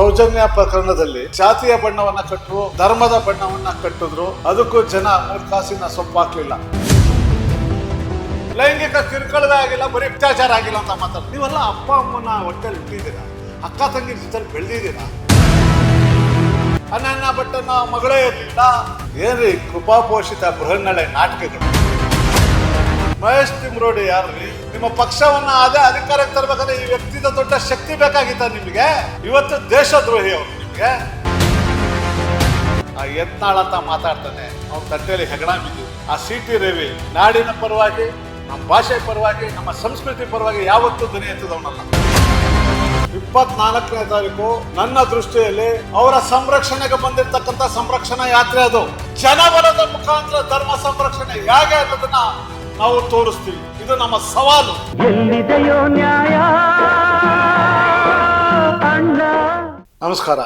ಸೌಜನ್ಯ ಪ್ರಕರಣದಲ್ಲಿ ಜಾತಿಯ ಬಣ್ಣವನ್ನ ಕಟ್ಟರು ಧರ್ಮದ ಬಣ್ಣವನ್ನ ಕಟ್ಟಿದ್ರು, ಅದಕ್ಕೂ ಜನ ಮೂರ್ ಕಾಸಿನ ಸೊಪ್ಪಾಕ್ಲಿಲ್ಲ. ಲೈಂಗಿಕ ಕಿರುಕುಳವೇ ಆಗಿಲ್ಲ, ಬರೀ ಅತ್ಯಾಚಾರ ಆಗಿಲ್ಲ ಅಂತ ಮಾತಾಡ್ತಾರೆ ನೀವೆಲ್ಲ ಅಪ್ಪ ಅಮ್ಮನ ಹೊಟ್ಟೆಲಿ ಇಟ್ಟಿದ್ದೀರಾ? ಅಕ್ಕ, ತಂಗಿ ಜೊತೆ ಬೆಳೆದಿದ್ದೀರಾ? ಅನ್ನ ಭಟ್ಟನ ಮಗಳೇ ಇರಲಿಲ್ಲ. ಏನ್ರಿ ಕೃಪಾಪೋಷಿತ ಬೃಹನ್ನಳೆ ನಾಟಕಗಳು? ಮಹೇಶ್ ತಿಮ್ರೋಡಿ ಯಾರ್ರಿ? ನಿಮ್ಮ ಪಕ್ಷವನ್ನ ಅದೇ ಅಧಿಕಾರಕ್ಕೆ ತರಬೇಕಾದ್ರೆ ಈ ವ್ಯಕ್ತಿದ ದೊಡ್ಡ ಶಕ್ತಿ ಬೇಕಾಗಿತ್ತ ನಿಮಗೆ. ಇವತ್ತು ದೇಶದ್ರೋಹಿ ಅವರು ನಿಮಗೆ. ಆ ಎತ್ನಾಳ ಅಂತ ಮಾತಾಡ್ತಾನೆ. ಅವ್ರ ತಟ್ಟೆಯಲ್ಲಿ ಹೆಗಣ ಬಿದ್ದು. ಆ ಸಿ ಟಿ ರವಿ ನಾಡಿನ ಪರವಾಗಿ, ನಮ್ಮ ಭಾಷೆ ಪರವಾಗಿ, ನಮ್ಮ ಸಂಸ್ಕೃತಿ ಪರವಾಗಿ ಯಾವತ್ತೂ ಧ್ವನಿ ಎತ್ತದವನಲ್ಲ ಇಪ್ಪತ್ನಾಲ್ಕನೇ ತಾರೀಕು ನನ್ನ ದೃಷ್ಟಿಯಲ್ಲಿ ಅವರ ಸಂರಕ್ಷಣೆಗೆ ಬಂದಿರತಕ್ಕಂತ ಸಂರಕ್ಷಣಾ ಯಾತ್ರೆ ಅದು. ಜನಬಲದ ಮುಖಾಂತರ ಧರ್ಮ ಸಂರಕ್ಷಣೆ ಹೇಗೆ ಅನ್ನೋದನ್ನ ನಾವು ತೋರಿಸ್ತೀವಿ. ಇದು ನಮ್ಮ ಸವಾಲು. ಎಲ್ಲಿದೆಯೋ ನ್ಯಾಯ ನಮಸ್ಕಾರ.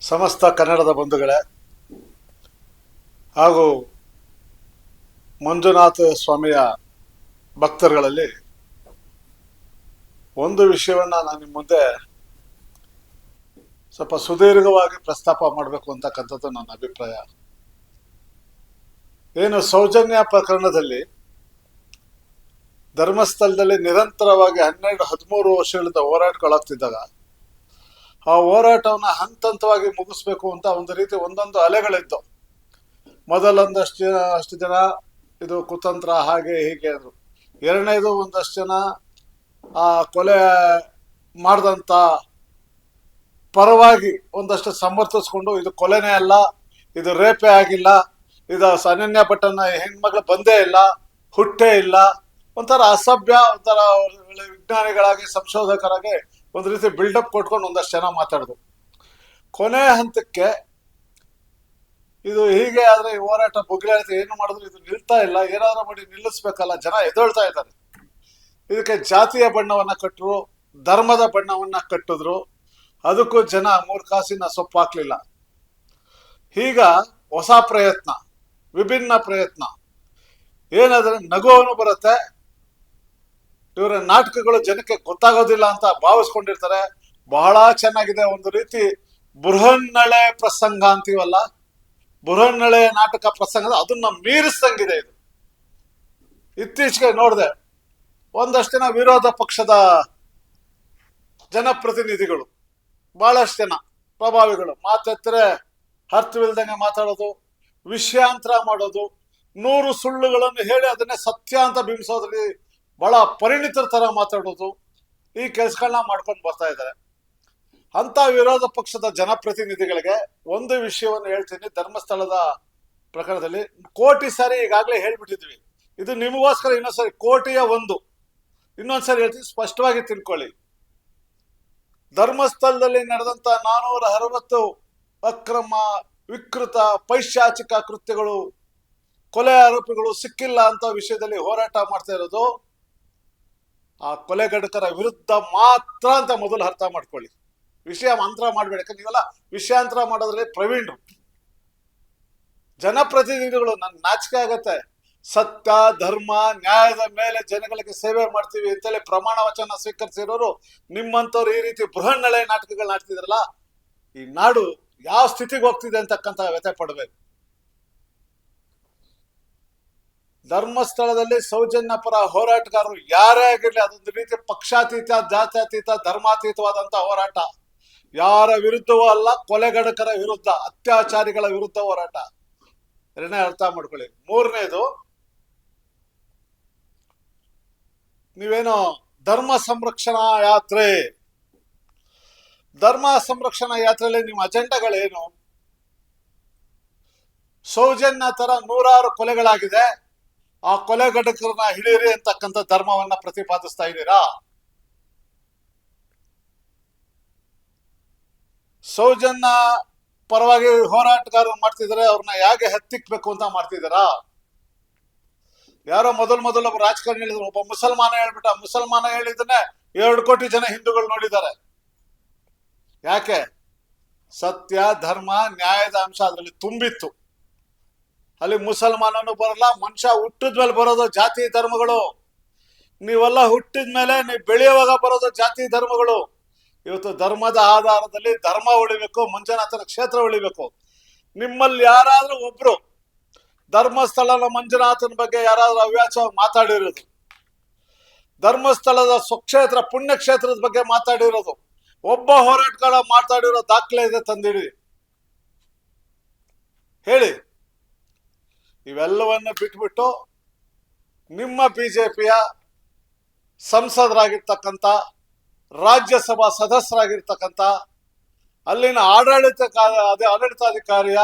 ಸಮಸ್ತ ಕನ್ನಡದ ಬಂಧುಗಳೇ ಹಾಗೂ ಮಂಜುನಾಥ ಸ್ವಾಮಿಯ ಭಕ್ತರುಗಳಲ್ಲಿ ಒಂದು ವಿಷಯವನ್ನು ನಾನು ನಿಮ್ಮ ಮುಂದೆ ಸ್ವಲ್ಪ ಸುದೀರ್ಘವಾಗಿ ಪ್ರಸ್ತಾಪ ಮಾಡಬೇಕು ಅಂತಕ್ಕಂಥದ್ದು ನನ್ನ ಅಭಿಪ್ರಾಯ. ಏನು ಸೌಜನ್ಯ ಪ್ರಕರಣದಲ್ಲಿ ಧರ್ಮಸ್ಥಳದಲ್ಲಿ ನಿರಂತರವಾಗಿ ಹನ್ನೆರಡು, ಹದಿಮೂರು ವರ್ಷಗಳಿಂದ ಹೋರಾಟಗಳಾಗ್ತಿದ್ದಾಗ ಆ ಹೋರಾಟವನ್ನು ಹಂತ ಹಂತವಾಗಿ ಮುಗಿಸ್ಬೇಕು ಅಂತ ಒಂದು ರೀತಿ ಒಂದೊಂದು ಅಲೆಗಳಿದ್ದವು. ಮೊದಲೊಂದಷ್ಟು ಜನ, ಅಷ್ಟು ಜನ ಇದು ಕುತಂತ್ರ ಹಾಗೆ ಹೀಗೆ ಅಂದ್ರು. ಎರಡನೇದು ಒಂದಷ್ಟು ಜನ ಆ ಕೊಲೆ ಮಾಡಿದಂಥ ಪರವಾಗಿ ಒಂದಷ್ಟು ಸಮರ್ಥಿಸ್ಕೊಂಡು ಇದು ಕೊಲೆನೇ ಅಲ್ಲ, ಇದು ರೇಪೇ ಆಗಿಲ್ಲ, ಇದು ಅನನ್ಯ ಭಟ್ಟನ ಹೆಣ್ಮಗಳು ಬಂದೇ ಇಲ್ಲ, ಹುಟ್ಟೇ ಇಲ್ಲ ಒಂಥರ ಅಸಭ್ಯ, ಒಂಥರ ವಿಜ್ಞಾನಿಗಳಾಗಿ, ಸಂಶೋಧಕರಾಗಿ ಒಂದು ರೀತಿ ಬಿಲ್ಡಪ್ ಕೊಟ್ಕೊಂಡು ಒಂದಷ್ಟು ಜನ ಮಾತಾಡಿದ್ರು ಕೊನೆ ಹಂತಕ್ಕೆ ಇದು ಹೀಗೆ ಆದ್ರೆ ಈ ಹೋರಾಟ ಬುಗ್ಲಾಡ್ತಾ ಏನು ಮಾಡಿದ್ರು, ಇದು ನಿಲ್ತಾ ಇಲ್ಲ, ಏನಾದ್ರೂ ಮಾಡಿ ನಿಲ್ಲಿಸ್ಬೇಕಲ್ಲ, ಜನ ಎದ್ದೇಳ್ತಾ ಇದ್ದಾರೆ. ಇದಕ್ಕೆ ಜಾತಿಯ ಬಣ್ಣವನ್ನ ಕಟ್ಟರು ಧರ್ಮದ ಬಣ್ಣವನ್ನ ಕಟ್ಟಿದ್ರು, ಅದಕ್ಕೂ ಜನ ಮೂರ್ ಕಾಸಿನ ಸೊಪ್ಪು ಹಾಕ್ಲಿಲ್ಲ. ಈಗ ಹೊಸ ಪ್ರಯತ್ನ, ವಿಭಿನ್ನ ಪ್ರಯತ್ನ. ಏನಾದ್ರೆ ನಗುವನು ಬರುತ್ತೆ ಇವರ ನಾಟಕಗಳು ಜನಕ್ಕೆ ಗೊತ್ತಾಗೋದಿಲ್ಲ ಅಂತ ಭಾವಿಸ್ಕೊಂಡಿರ್ತಾರೆ. ಬಹಳ ಚೆನ್ನಾಗಿದೆ ಒಂದು ರೀತಿ ಬೃಹನ್ನಳೆ ಪ್ರಸಂಗ ಅಂತೀವಲ್ಲ? ಬೃಹನ್ನಳೆ ನಾಟಕ ಪ್ರಸಂಗ ಅದನ್ನ ಮೀರಿಸ್ದಂಗಿದೆ ಇದು. ಇತ್ತೀಚೆಗೆ ನೋಡಿದೆ, ಒಂದಷ್ಟು ಜನ ವಿರೋಧ ಪಕ್ಷದ ಜನಪ್ರತಿನಿಧಿಗಳು, ಬಹಳಷ್ಟು ಜನ ಪ್ರಭಾವಿಗಳು, ಮಾತೆತ್ತರೆ ಅರ್ಥವಿಲ್ದಂಗೆ ಮಾತಾಡೋದು, ವಿಷಯಾಂತರ ಮಾಡೋದು, ನೂರು ಸುಳ್ಳುಗಳನ್ನು ಹೇಳಿ ಅದನ್ನೇ ಸತ್ಯ ಅಂತ ಬಿಂಬಿಸೋದ್ರಲ್ಲಿ ಬಹಳ ಪರಿಣಿತರ ತರ ಮಾತಾಡೋದು ಈ ಕೆಲಸಗಳನ್ನ ಮಾಡ್ಕೊಂಡು ಬರ್ತಾ ಇದ್ದಾರೆ. ಅಂತ ವಿರೋಧ ಪಕ್ಷದ ಜನಪ್ರತಿನಿಧಿಗಳಿಗೆ ಒಂದು ವಿಷಯವನ್ನು ಹೇಳ್ತೀನಿ. ಧರ್ಮಸ್ಥಳದ ಪ್ರಕರಣದಲ್ಲಿ ಕೋಟಿ ಸಾರಿ ಈಗಾಗಲೇ ಹೇಳ್ಬಿಟ್ಟಿದ್ವಿ. ಇದು ನಿಮಗೋಸ್ಕರ ಇನ್ನೊಂದ್ಸರಿ ಕೋಟಿಯ ಒಂದು. ಇನ್ನೊಂದ್ಸರಿ ಹೇಳ್ತೀನಿ, ಸ್ಪಷ್ಟವಾಗಿ ತಿಳ್ಕೊಳ್ಳಿ. ಧರ್ಮಸ್ಥಳದಲ್ಲಿ ನಡೆದಂತ ನಾನೂರ ಅರವತ್ತು ಅಕ್ರಮ, ವಿಕೃತ, ಪೈಶಾಚಿಕ ಕೃತ್ಯಗಳು, ಕೊಲೆ ಆರೋಪಿಗಳು ಸಿಕ್ಕಿಲ್ಲ ಅಂತ ವಿಷಯದಲ್ಲಿ ಹೋರಾಟ ಮಾಡ್ತಾ ಇರೋದು ಆ ಕೊಲೆಗಡಕರ ವಿರುದ್ಧ ಮಾತ್ರ ಅಂತ ಮೊದಲು ಅರ್ಥ ಮಾಡ್ಕೊಳ್ಳಿ. ವಿಷಯ ಮಂತ್ರ ಮಾಡಬೇಡ. ನೀವೆಲ್ಲ ವಿಷಯಾಂತರ ಮಾಡೋದ್ರಲ್ಲಿ ಪ್ರವೀಣರು. ಜನಪ್ರತಿನಿಧಿಗಳು ನನ್ ನಾಚಿಕೆ ಆಗತ್ತೆ. ಸತ್ಯ, ಧರ್ಮ, ನ್ಯಾಯದ ಮೇಲೆ ಜನಗಳಿಗೆ ಸೇವೆ ಮಾಡ್ತೀವಿ ಅಂತೇಳಿ ಪ್ರಮಾಣ ವಚನ ಸ್ವೀಕರಿಸಿರೋರು ನಿಮ್ಮಂಥವ್ರು ಈ ರೀತಿ ಬೃಹನ್ನಳೆ ನಾಟಕಗಳು ಆಡ್ತಿದ್ರಲ್ಲ ಈ ನಾಡು ಯಾವ ಸ್ಥಿತಿಗೆ ಹೋಗ್ತಿದೆ ಅಂತಕ್ಕಂತ ವ್ಯಥೆ ಪಡಬೇಕು. ಧರ್ಮಸ್ಥಳದಲ್ಲಿ ಸೌಜನ್ಯ ಪರ ಹೋರಾಟಗಾರರು ಯಾರೇ ಆಗಿರಲಿ, ಅದೊಂದು ರೀತಿ ಪಕ್ಷಾತೀತ, ಜಾತ್ಯತೀತ ಧರ್ಮಾತೀತವಾದಂಥ ಹೋರಾಟ. ಯಾರ ವಿರುದ್ಧವೂ ಅಲ್ಲ, ಕೊಲೆಗಡಕರ ವಿರುದ್ಧ, ಅತ್ಯಾಚಾರಿಗಳ ವಿರುದ್ಧ ಹೋರಾಟ. ಎರಡನೇ ಅರ್ಥ ಮಾಡ್ಕೊಳ್ಳಿ. ಮೂರನೇದು, ನೀವೇನು ಧರ್ಮ ಸಂರಕ್ಷಣಾ ಯಾತ್ರೆ? ಧರ್ಮ ಸಂರಕ್ಷಣಾ ಯಾತ್ರೆಯಲ್ಲಿ ನಿಮ್ಮ ಅಜೆಂಡಾಗಳೇನು? ಸೌಜನ್ಯ ತರ ನೂರಾರು ಕೊಲೆಗಳಾಗಿದೆ. ಆ ಕೊಲೆಗಡಕರನ್ನ ಹಿಡಿಯಿರಿ ಅಂತಕ್ಕಂಥ ಧರ್ಮವನ್ನ ಪ್ರತಿಪಾದಿಸ್ತಾ ಇದ್ದೀರಾ? ಸೌಜನ್ಯ ಪರವಾಗಿ ಹೋರಾಟಗಾರರು ಮಾಡ್ತಿದ್ರೆ ಅವ್ರನ್ನ ಹೇಗೆ ಹತ್ತಿಕ್ಬೇಕು ಅಂತ ಮಾಡ್ತಿದ್ದೀರಾ? ಯಾರೋ ಮೊದಲು ಮೊದಲು ಒಬ್ಬ ರಾಜಕಾರಣಿ ಹೇಳಿದ್ರು, ಒಬ್ಬ ಮುಸಲ್ಮಾನ ಹೇಳ್ಬಿಟ್ಟ, ಮುಸಲ್ಮಾನ ಹೇಳಿದ್ರೆ ಎರಡು ಕೋಟಿ ಜನ ಹಿಂದೂಗಳು ನೋಡಿದ್ದಾರೆ. ಯಾಕೆ? ಸತ್ಯ, ಧರ್ಮ, ನ್ಯಾಯದ ಅಂಶ ಅದರಲ್ಲಿ ತುಂಬಿತ್ತು. ಅಲ್ಲಿ ಮುಸಲ್ಮಾನನು ಬರಲ್ಲ, ಮನುಷ್ಯ ಹುಟ್ಟಿದ ಮೇಲೆ ಬರೋದು ಜಾತಿ ಧರ್ಮಗಳು. ನೀವೆಲ್ಲ ಹುಟ್ಟಿದ ಮೇಲೆ ನೀವು ಬೆಳೆಯುವಾಗ ಬರೋದು ಜಾತಿ ಧರ್ಮಗಳು. ಇವತ್ತು ಧರ್ಮದ ಆಧಾರದಲ್ಲಿ ಧರ್ಮ ಉಳಿಬೇಕು ಮಂಜುನಾಥನ ಕ್ಷೇತ್ರ ಉಳಿಬೇಕು ನಿಮ್ಮಲ್ಲಿ ಯಾರಾದ್ರೂ ಒಬ್ರು ಧರ್ಮಸ್ಥಳನ ಮಂಜುನಾಥನ ಬಗ್ಗೆ ಯಾರಾದ್ರೂ ಹವ್ಯಾಸ ಮಾತಾಡಿರೋದು, ಧರ್ಮಸ್ಥಳದ ಸ್ವಕ್ಷೇತ್ರ, ಪುಣ್ಯಕ್ಷೇತ್ರದ ಬಗ್ಗೆ ಮಾತಾಡಿರೋದು, ಒಬ್ಬ ಹೋರಾಟಗಾರ ಮಾತಾಡಿರೋ ದಾಖಲೆ ಇದೆ ತಂದಿಡಿ. ಹೇಳಿ. ಇವೆಲ್ಲವನ್ನು ಬಿಟ್ಬಿಟ್ಟು ನಿಮ್ಮ ಬಿಜೆಪಿಯ ಸಂಸದರಾಗಿರ್ತಕ್ಕಂಥ, ರಾಜ್ಯಸಭಾ ಸದಸ್ಯರಾಗಿರ್ತಕ್ಕಂಥ, ಅಲ್ಲಿನ ಆಡಳಿತ ಅದೇ ಆಡಳಿತಾಧಿಕಾರಿಯ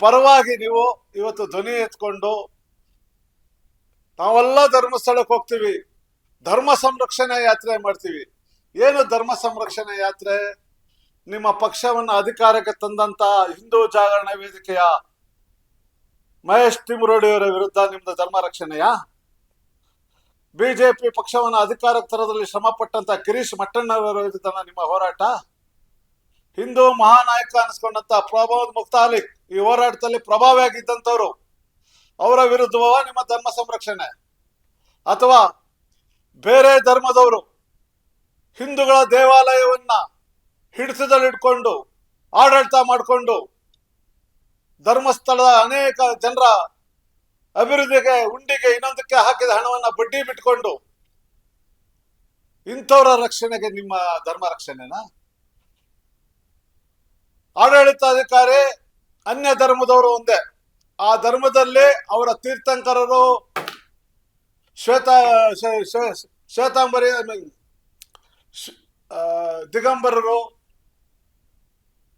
ಪರವಾಗಿ ನೀವು ಇವತ್ತು ಧ್ವನಿ ಎತ್ಕೊಂಡು ನಾವೆಲ್ಲ ಧರ್ಮಸ್ಥಳಕ್ಕೆ ಹೋಗ್ತೀವಿ. ಧರ್ಮ ಸಂರಕ್ಷಣೆ ಯಾತ್ರೆ ಮಾಡ್ತೀವಿ. ಏನು ಧರ್ಮ ಸಂರಕ್ಷಣೆ ಯಾತ್ರೆ? ನಿಮ್ಮ ಪಕ್ಷವನ್ನು ಅಧಿಕಾರಕ್ಕೆ ತಂದಂತ ಹಿಂದೂ ಜಾಗರಣ ವೇದಿಕೆಯ ಮಹೇಶ್ ತಿಮ್ರೋಡಿಯವರ ವಿರುದ್ಧ ನಿಮ್ದು ಧರ್ಮ ರಕ್ಷಣೆಯ? ಬಿಜೆಪಿ ಪಕ್ಷವನ್ನು ಅಧಿಕಾರಕ್ಕೆ ತರದಲ್ಲಿ ಶ್ರಮ ಪಟ್ಟಂತ ಗಿರೀಶ್ ಮಟ್ಟಣ್ಣವರ ವಿರುದ್ಧ ನಿಮ್ಮ ಹೋರಾಟ? ಹಿಂದೂ ಮಹಾನಾಯಕ ಅನಿಸ್ಕೊಂಡಂತ ಪ್ರಭಾವ್ ಮುಕ್ತಾಲಿ ಈ ಹೋರಾಟದಲ್ಲಿ ಪ್ರಭಾವಿಯಾಗಿದ್ದಂಥವ್ರು ಅವರ ವಿರುದ್ಧವ ನಿಮ್ಮ ಧರ್ಮ ಸಂರಕ್ಷಣೆ. ಅಥವಾ ಬೇರೆ ಧರ್ಮದವರು ಹಿಂದೂಗಳ ದೇವಾಲಯವನ್ನ ಹಿಡಿತದಲ್ಲಿಟ್ಕೊಂಡು ಆಡಳಿತ ಮಾಡಿಕೊಂಡು ಧರ್ಮಸ್ಥಳದ ಅನೇಕ ಜನರ ಅಭಿವೃದ್ಧಿಗೆ, ಉಂಡಿಗೆ ಇನ್ನೊಂದಕ್ಕೆ ಹಾಕಿದ ಹಣವನ್ನ ಬಡ್ಡಿ ಬಿಟ್ಕೊಂಡು ಇಂಥವರ ರಕ್ಷಣೆಗೆ ನಿಮ್ಮ ಧರ್ಮ ರಕ್ಷಣೆನಾ? ಆಡಳಿತಾಧಿಕಾರಿ ಅನ್ಯ ಧರ್ಮದವರು ಒಂದೇ. ಆ ಧರ್ಮದಲ್ಲಿ ಅವರ ತೀರ್ಥಂಕರರು ಶ್ವೇತ, ಶ್ವೇ- ಶ್ವೇ- ಶ್ವೇತಾಂಬರಿ ದಿಗಂಬರರು,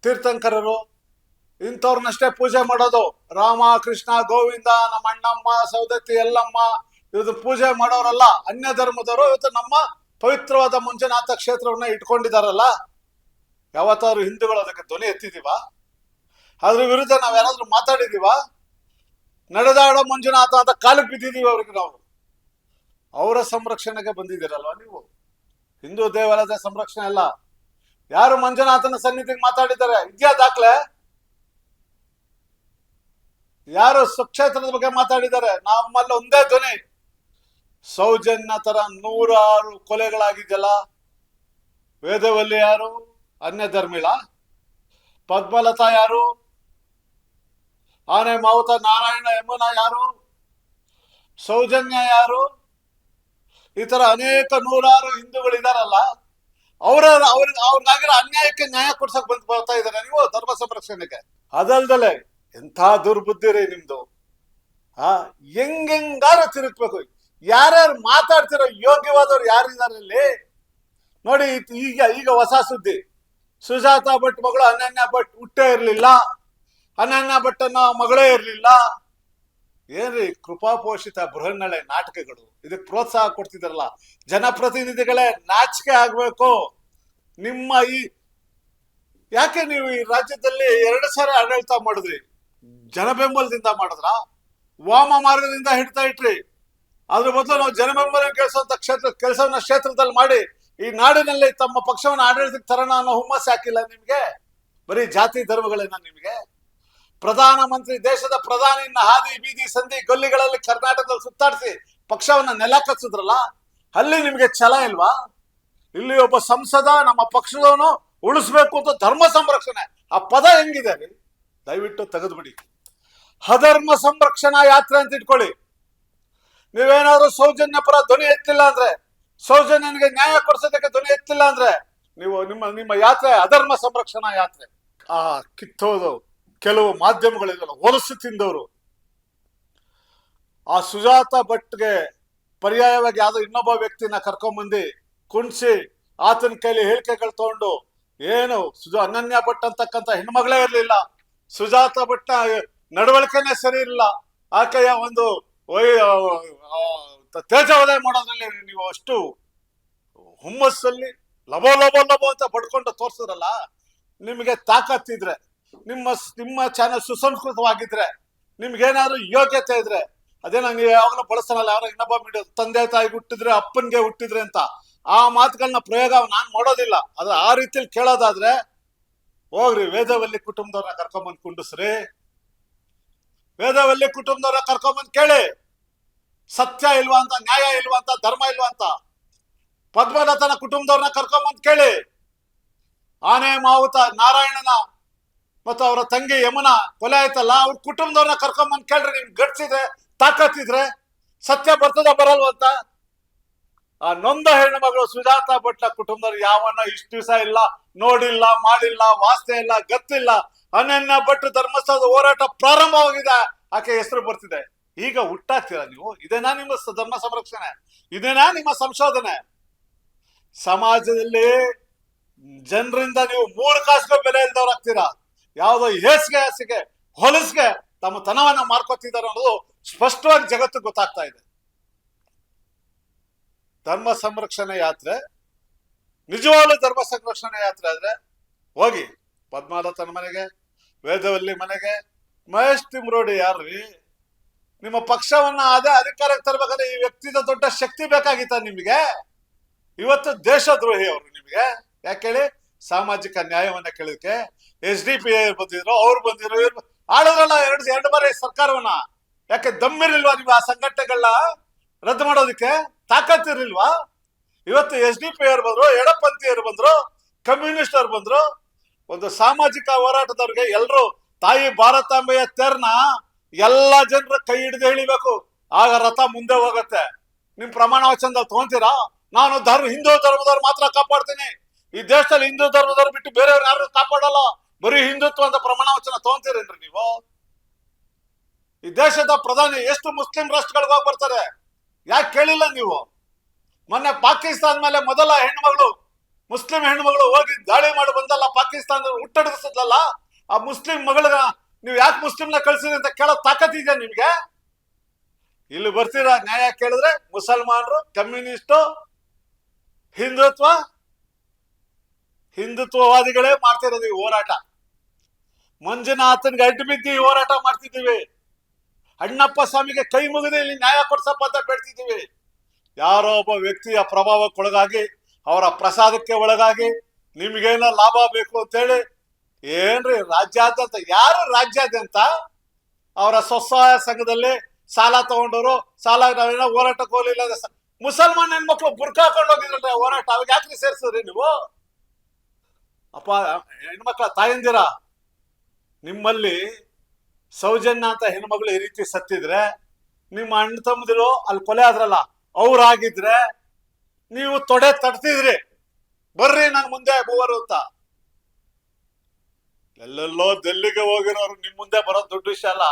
ತೀರ್ಥಂಕರರು ಇಂಥವ್ರನ್ನಷ್ಟೇ ಪೂಜೆ ಮಾಡೋದು. ರಾಮ, ಕೃಷ್ಣ, ಗೋವಿಂದ, ನಮ್ಮ ಅಣ್ಣಮ್ಮ ಸೌದತ್ತಿ ಎಲ್ಲಮ್ಮ ಇವತ್ತು ಪೂಜೆ ಮಾಡೋರಲ್ಲ, ಅನ್ಯ ಧರ್ಮದವರು ಇವತ್ತು ನಮ್ಮ ಪವಿತ್ರವಾದ ಮಂಜುನಾಥ ಕ್ಷೇತ್ರವನ್ನ ಇಟ್ಕೊಂಡಿದಾರಲ್ಲ. ಯಾವತ್ತಾದ್ರು ಹಿಂದೂಗಳು ಅದಕ್ಕೆ ಧ್ವನಿ ಎತ್ತಿದೀವ? ಅದ್ರ ವಿರುದ್ಧ ನಾವ್ ಯಾರಾದ್ರೂ ಮಾತಾಡಿದೀವ? ನಡೆದಾಡೋ ಮಂಜುನಾಥ ಅಂತ ಕಾಲಿಗೆ ಬಿದ್ದಿದೀವಿ ಅವ್ರಿಗೆ ನಾವು. ಅವರ ಸಂರಕ್ಷಣೆಗೆ ಬಂದಿದ್ದೀರಲ್ವ ನೀವು? ಹಿಂದೂ ದೇವಾಲಯದ ಸಂರಕ್ಷಣೆ ಅಲ್ಲ. ಯಾರು ಮಂಜುನಾಥನ ಸನ್ನಿಧಿಗೆ ಮಾತಾಡಿದ್ದಾರೆ? ಇದ್ಯಾ ದಾಖಲೆ? ಯಾರು ಸ್ವಕ್ಷೇತ್ರದ ಬಗ್ಗೆ ಮಾತಾಡಿದ್ದಾರೆ. ನಮ್ಮಲ್ಲಿ ಒಂದೇ ಧ್ವನಿ. ಸೌಜನ್ಯ ತರ ನೂರಾರು ಕೊಲೆಗಳಾಗಿದೆಯಲ್ಲ. ವೇದವಲ್ಲಿ ಯಾರು? ಅನ್ಯ ಧರ್ಮಿಳ ಪದ್ಮಲತಾ ಯಾರು? ಆನೆ, ಮಾವುತ, ನಾರಾಯಣ, ಯಮುನ ಯಾರು? ಸೌಜನ್ಯ ಯಾರು? ಈ ತರ ಅನೇಕ ನೂರಾರು ಹಿಂದೂಗಳಿದಾರಲ್ಲ, ಅವರ ಅವ್ರಿಗೆ ಅವ್ರಿಗಾಗಿರೋ ಅನ್ಯಾಯಕ್ಕೆ ನ್ಯಾಯ ಕೊಡ್ಸಕ್ ಬಂದ್ ಬರ್ತಾ ಇದ್ದಾರೆ ನೀವು ಧರ್ಮ ಸಂರಕ್ಷಣೆಗೆ. ಅದಲ್ದಲೆ ಎಂಥ ದುರ್ಬುದ್ಧಿ ರೀ ನಿಮ್ದು? ಆ ಹೆಂಗಾರು ತಿರುಗ್ಬೇಕು? ಯಾರ್ಯಾರು ಮಾತಾಡ್ತಿರೋ ಯೋಗ್ಯವಾದವ್ರು ಯಾರಿದ್ದಾರೆ ಅಲ್ಲಿ? ನೋಡಿ ಈಗ ಈಗ ಹೊಸ ಸುದ್ದಿ. ಸುಜಾತ ಭಟ್ ಮಗಳು ಅನನ್ಯ ಭಟ್ ಹುಟ್ಟೆ ಇರಲಿಲ್ಲ. ಅನನ್ಯ ಭಟ್ಟನ ಮಗಳೇ ಇರಲಿಲ್ಲ. ಏನ್ರಿ ಕೃಪಾಪೋಷಿತ ಬೃಹನ್ನಳೆ ನಾಟಕಗಳು. ಇದಕ್ಕೆ ಪ್ರೋತ್ಸಾಹ ಕೊಡ್ತಿದ್ರಲ್ಲ. ಜನಪ್ರತಿನಿಧಿಗಳೇ ನಾಚಿಕೆ ಆಗ್ಬೇಕು. ನಿಮ್ಮ ಈ, ಯಾಕೆ ನೀವು ಈ ರಾಜ್ಯದಲ್ಲಿ ಎರಡು ಸಾರಿ ಆಡಳಿತ ಮಾಡಿದ್ರಿ? ಜನ ಬೆಂಬಲದಿಂದ ಮಾಡಿದ್ರ? ವಾಮ ಮಾರ್ಗದಿಂದ ಹಿಡ್ತಾ ಇಟ್ರಿ. ಅದ್ರ ಬದಲು ನಾವು ಜನ ಬೆಂಬಲ ಕೆಲಸವಂತ ಕ್ಷೇತ್ರ ಕೆಲಸವನ್ನ ಕ್ಷೇತ್ರದಲ್ಲಿ ಮಾಡಿ, ಈ ನಾಡಿನಲ್ಲಿ ತಮ್ಮ ಪಕ್ಷವನ್ನು ಆಡಳಿತಕ್ಕೆ ತರೋಣ ಅನ್ನೋ ಹುಮ್ಮಸ್ ಹಾಕಿಲ್ಲ ನಿಮ್ಗೆ? ಬರೀ ಜಾತಿ ಧರ್ಮಗಳೇನ ನಿಮ್ಗೆ? ಪ್ರಧಾನಮಂತ್ರಿ ದೇಶದ ಪ್ರಧಾನಿಯನ್ನ ಹಾದಿ, ಬೀದಿ, ಸಂಧಿ, ಗಲ್ಲಿಗಳಲ್ಲಿ ಕರ್ನಾಟಕದಲ್ಲಿ ಸುತ್ತಾಡಿಸಿ ಪಕ್ಷವನ್ನ ನೆಲ ಕಚ್ಚಿದ್ರಲ್ಲ, ಅಲ್ಲಿ ನಿಮ್ಗೆ ಛಲ ಇಲ್ವಾ? ಇಲ್ಲಿ ಒಬ್ಬ ಸಂಸದ ನಮ್ಮ ಪಕ್ಷದವನು ಉಳಿಸ್ಬೇಕು ಅಂತ ಧರ್ಮ ಸಂರಕ್ಷಣೆ. ಆ ಪದ ಹೆಂಗಿದೆ ದಯವಿಟ್ಟು ತೆಗೆದ್ಬಿಡಿ. ಅಧರ್ಮ ಸಂರಕ್ಷಣಾ ಯಾತ್ರೆ ಅಂತ ಇಟ್ಕೊಳ್ಳಿ. ನೀವೇನಾದ್ರೂ ಸೌಜನ್ಯ ಪರ ಧ್ವನಿ ಎತ್ತಿಲ್ಲ ಅಂದ್ರೆ, ಸೌಜನ್ಯನಿಗೆ ನ್ಯಾಯ ಕೊಡಿಸೋದಕ್ಕೆ ಧ್ವನಿ ಎತ್ತಿಲ್ಲ ಅಂದ್ರೆ, ನೀವು ನಿಮ್ಮ ನಿಮ್ಮ ಯಾತ್ರೆ ಅಧರ್ಮ ಸಂರಕ್ಷಣಾ ಯಾತ್ರೆ. ಆ ಕಿತ್ತೋದು, ಕೆಲವು ಮಾಧ್ಯಮಗಳಿದಲ್ಲ ಹೊಲಸು ತಿಂದವರು. ಆ ಸುಜಾತ ಭಟ್ಗೆ ಪರ್ಯಾಯವಾಗಿ ಯಾವ್ದೋ ಇನ್ನೊಬ್ಬ ವ್ಯಕ್ತಿನ ಕರ್ಕೊಂಬಂದು ಕುಣಿಸಿ, ಆತನ ಕೈಲಿ ಹೇಳಿಕೆಗಳು ತಗೊಂಡು, ಏನು ಸುಜಾ ಅನನ್ಯ ಭಟ್ ಅಂತಕ್ಕಂಥ ಹೆಣ್ಮಗಳೇ ಇರಲಿಲ್ಲ. ಸುಜಾತ ಭಟ್ನ ನಡವಳಿಕೆನೆ ಸರಿ ಇಲ್ಲ. ಆಕೆಯ ಒಂದು ತೇಜೋದಯ ಮಾಡೋದ್ರಲ್ಲಿ ನೀವು ಅಷ್ಟು ಹುಮ್ಮಸ್ಸಲ್ಲಿ ಲಬೋ ಲಬೋ ಲಬೋ ಅಂತ ಪಡ್ಕೊಂಡು ತೋರ್ಸಿದ್ರಲ್ಲ, ನಿಮಗೆ ತಾಕತ್ತಿದ್ರೆ ನಿಮ್ಮ ನಿಮ್ಮ ಚಾನೆಲ್ ಸುಸಂಸ್ಕೃತವಾಗಿದ್ರೆ, ನಿಮ್ಗೇನಾದ್ರೂ ಯೋಗ್ಯತೆ ಇದ್ರೆ, ಅದೇ ನಂಗೆ ಯಾವಾಗಲೂ ಬಳಸಲ್ಲ ಯಾರೋ ಇನ್ನೊಬ್ಬ ಮೀಡಿಯೋ ತಂದೆ ತಾಯಿಗೆ ಹುಟ್ಟಿದ್ರೆ, ಅಪ್ಪನ್ಗೆ ಹುಟ್ಟಿದ್ರೆ ಅಂತ, ಆ ಮಾತುಗಳನ್ನ ಪ್ರಯೋಗ ನಾನ್ ಮಾಡೋದಿಲ್ಲ. ಅದ್ರ ಆ ರೀತಿಯಲ್ಲಿ ಕೇಳೋದಾದ್ರೆ, ಹೋಗ್ರಿ, ವೇದವಲ್ಲಿ ಕುಟುಂಬದವ್ರನ್ನ ಕರ್ಕೊಂಬಂದ್ ಕುಂಡಿಸ್ರಿ. ವೇದವಲ್ಲಿ ಕುಟುಂಬದವ್ರ ಕರ್ಕೊಂಬಂದ್ ಕೇಳಿ. ಸತ್ಯ ಇಲ್ವಾ ಅಂತ, ನ್ಯಾಯ ಇಲ್ವಾ ಅಂತ, ಧರ್ಮ ಇಲ್ವಾ ಅಂತ. ಪದ್ಮನಾಥನ ಕುಟುಂಬದವ್ರನ್ನ ಕರ್ಕೊಂಬಂದು ಕೇಳಿ. ಆನೆ, ಮಾವುತ, ನಾರಾಯಣನ ಮತ್ತು ಅವರ ತಂಗಿ ಯಮುನಾ, ಕೊಲೆ ಆಯ್ತಲ್ಲ, ಅವ್ರ ಕುಟುಂಬದವ್ರನ್ನ ಕರ್ಕೊಂಬಂದು ಕೇಳ್ರಿ, ನಿಮ್ಗೆ ಗಟ್ಸಿದ್ರೆ, ತಾಕತ್ತಿದ್ರೆ ಸತ್ಯ ಬರ್ತದ ಬರಲ್ವಂತ ಆ ನೊಂದ ಹೆಣ್ಣು ಮಗಳು ಸುಜಾತ ಭಟ್ಲ ಕುಟುಂಬದವ್ರು ಯಾವನ್ನ ಇಷ್ಟು ದಿವಸ ಇಲ್ಲ, ನೋಡಿಲ್ಲ, ಮಾಡಿಲ್ಲ, ವಾಸ್ತೆ ಇಲ್ಲ, ಗತ್ತಿಲ್ಲ ಅನನ್ಯ ಭಟ್ ಧರ್ಮಸ್ಥಳದ ಹೋರಾಟ ಪ್ರಾರಂಭವಾಗಿದೆ. ಆಕೆ ಹೆಸರು ಬರ್ತಿದೆ. ಈಗ ಹುಟ್ಟಾಗ್ತೀರಾ ನೀವು? ಇದೇನಾ ನಿಮ್ಮ ಧರ್ಮ ಸಂರಕ್ಷಣೆ? ಇದೇನಾ ನಿಮ್ಮ ಸಂಶೋಧನೆ? ಸಮಾಜದಲ್ಲಿ ಜನರಿಂದ ನೀವು ಮೂರು ಕಾಸುಗಳ ಬೆಲೆ ಇಲ್ದವ್ರಾಗ್ತೀರಾ ಯಾವುದೋ ಹೇಸಿಗೆ, ಹಾಸಿಗೆ, ಹೊಲಸಿಗೆ ತಮ್ಮ ತನವನ್ನ ಮಾರ್ಕೋತಿದ್ದಾರೆ ಅನ್ನೋದು ಸ್ಪಷ್ಟವಾಗಿ ಜಗತ್ತು ಗೊತ್ತಾಗ್ತಾ ಇದೆ. ಧರ್ಮ ಸಂರಕ್ಷಣೆ ಯಾತ್ರೆ, ನಿಜವಾಗ್ಲೂ ಧರ್ಮ ಸಂರಕ್ಷಣೆ ಯಾತ್ರೆ ಆದ್ರೆ ಹೋಗಿ ಪದ್ಮಾಲತನ ಮನೆಗೆ ವೇದವಲ್ಲಿ ಮನೆಗೆ, ಮಹೇಶ್ ತಿಮ್ರೋಡಿ ಯಾರ್ರಿ? ನಿಮ್ಮ ಪಕ್ಷವನ್ನ ಅದೇ ಅಧಿಕಾರಕ್ಕೆ ತರಬೇಕಾದ್ರೆ ಈ ವ್ಯಕ್ತಿದ ದೊಡ್ಡ ಶಕ್ತಿ ಬೇಕಾಗಿತ್ತ ನಿಮಗೆ? ಇವತ್ತು ದೇಶದ್ರೋಹಿ ಅವರು ನಿಮಗೆ. ಯಾಕೆ ಹೇಳಿ? ಸಾಮಾಜಿಕ ನ್ಯಾಯವನ್ನ ಕೇಳೋದಕ್ಕೆ ಎಸ್ ಡಿ ಪಿ ಬಂದಿದ್ರು, ಅವ್ರು ಬಂದಿದ್ರು, ಇವ್ರು ಆಡೋದ್ರಲ್ಲ ಎರಡು ಎರಡು ಬಾರಿ ಸರ್ಕಾರವನ್ನ. ಯಾಕೆ ದಮ್ಮಿರ್ಲಿಲ್ವಾ ನೀವು ಆ ಸಂಘಟನೆಗಳನ್ನ ರದ್ದು ಮಾಡೋದಕ್ಕೆ? ತಾಕತ್ತಿರ್ಲಿಲ್ವಾ ಇವತ್ತು ಎಸ್ ಡಿ ಪಿ ಅವ್ರು ಬಂದ್ರು ಎಡಪಂಥೀಯರು ಬಂದ್ರು ಕಮ್ಯುನಿಸ್ಟ್ ಅವ್ರು ಬಂದ್ರು ಒಂದು ಸಾಮಾಜಿಕ ಹೋರಾಟದವ್ರಿಗೆ ಎಲ್ರು, ತಾಯಿ ಭಾರತಾಂಬೆಯ ತೆರ್ನ ಎಲ್ಲ ಜನರ ಕೈ ಹಿಡಿದು ಹೇಳಿಬೇಕು ಆಗ ರಥ ಮುಂದೆ ಹೋಗುತ್ತೆ. ನಿಮ್ ಪ್ರಮಾಣ ವಚನದಲ್ಲಿ ತಗೊಂತೀರಾ? ನಾನು ಧರ್ಮ, ಹಿಂದೂ ಧರ್ಮದವ್ರು ಮಾತ್ರ ಕಾಪಾಡ್ತೀನಿ. ಈ ದೇಶದಲ್ಲಿ ಹಿಂದೂ ಧರ್ಮದವ್ರು ಬಿಟ್ಟು ಬೇರೆಯವ್ರು ಯಾರು ಕಾಪಾಡಲ್ಲ. ಬರೀ ಹಿಂದುತ್ವ ಅಂತ ಪ್ರಮಾಣ ವಚನ ತಗೊಂತೀರೇನ್ರಿ ನೀವು? ಈ ದೇಶದ ಪ್ರಧಾನಿ ಎಷ್ಟು ಮುಸ್ಲಿಂ ರಾಷ್ಟ್ರಗಳಿಗೆ ಹೋಗಿ ಬರ್ತಾರೆ? ಯಾಕೆ ಕೇಳಿಲ್ಲ ನೀವು? ಮೊನ್ನೆ ಪಾಕಿಸ್ತಾನ ಮೇಲೆ ಮೊದಲ ಹೆಣ್ಮಗಳು ಮುಸ್ಲಿಂ ಹೆಣ್ಮಗಳು ಹೋಗಿ ದಾಳಿ ಮಾಡಿ ಬಂದಲ್ಲ ಪಾಕಿಸ್ತಾನ ಹುಟ್ಟಡಗಿಸಿದ್ಲಲ್ಲ ಆ ಮುಸ್ಲಿಂ ಮಗಳ ನೀವು ಯಾಕೆ ಮುಸ್ಲಿಂನ ಕಳ್ಸಿದ್ರಿ ಅಂತ ಕೇಳೋ ತಾಕತ್ತಿದೆ ನಿಮ್ಗೆ? ಇಲ್ಲಿ ಬರ್ತೀರಾ ನ್ಯಾಯ ಕೇಳಿದ್ರೆ ಮುಸಲ್ಮಾನರು, ಕಮ್ಯುನಿಸ್ಟು, ಹಿಂದುತ್ವ, ಹಿಂದುತ್ವವಾದಿಗಳೇ ಮಾಡ್ತಿರೋದು ಈ ಹೋರಾಟ. ಮಂಜುನಾಥನ್ಗೆ ಅಡ್ಡು ಹೋರಾಟ ಮಾಡ್ತಿದ್ದೀವಿ. ಅಣ್ಣಪ್ಪ ಸ್ವಾಮಿಗೆ ಕೈ ಮುಗಿದು ಇಲ್ಲಿ ನ್ಯಾಯ ಕೊಡ್ಸಪ್ಪ ಅಂತ ಬೆಳ್ತಿದ್ದೀವಿ ಯಾರೋ ಒಬ್ಬ ವ್ಯಕ್ತಿಯ ಪ್ರಭಾವಕ್ಕೊಳಗಾಗಿ, ಅವರ ಪ್ರಸಾದಕ್ಕೆ ಒಳಗಾಗಿ ನಿಮ್ಗೇನೋ ಲಾಭ ಬೇಕು ಅಂತೇಳಿ? ಏನ್ರಿ ರಾಜ್ಯಾದ್ಯಂತ, ಯಾರು ರಾಜ್ಯಾದ್ಯಂತ? ಅವರ ಸ್ವಸಹಾಯ ಸಂಘದಲ್ಲಿ ಸಾಲ ತಗೊಂಡವರು, ಸಾಲ ಅಂದ್ರೆ ಸ- ಮುಸಲ್ಮಾನ್ ಹೆಣ್ಮಕ್ಳು ಬುರ್ಕ ಹಾಕೊಂಡು ಹೋಗಿದ್ರೆ ಹೋರಾಟ, ಅವಾಗ ಯಾಕೆ ಸೇರಿಸಿದ್ರಿ ನೀವು? ಅಪ್ಪ, ಹೆಣ್ಮಕ್ಳ ತಾಯಂದಿರ, ನಿಮ್ಮಲ್ಲಿ ಸೌಜನ್ಯ ಅಂತ ಹೆಣ್ಮಗಳು ಈ ರೀತಿ ಸತ್ತಿದ್ರೆ, ನಿಮ್ಮ ಅಣ್ಣ ತಮ್ಮದಿರು ಅಲ್ಲಿ ಕೊಲೆ ಆದ್ರಲ್ಲ, ಅವ್ರಾಗಿದ್ರೆ, ನೀವು ತೊಡೆ ತಡ್ತಿದ್ರಿ ಬರ್ರಿ ನನ್ ಮುಂದೆ ಮೂವರು ಅಂತ. ಎಲ್ಲೆಲ್ಲೋ ದೆಲ್ಲಿಗೆ ಹೋಗಿರೋರು ನಿಮ್ ಮುಂದೆ ಬರೋದು ದೊಡ್ಡ ವಿಷಯ ಅಲ್ಲ.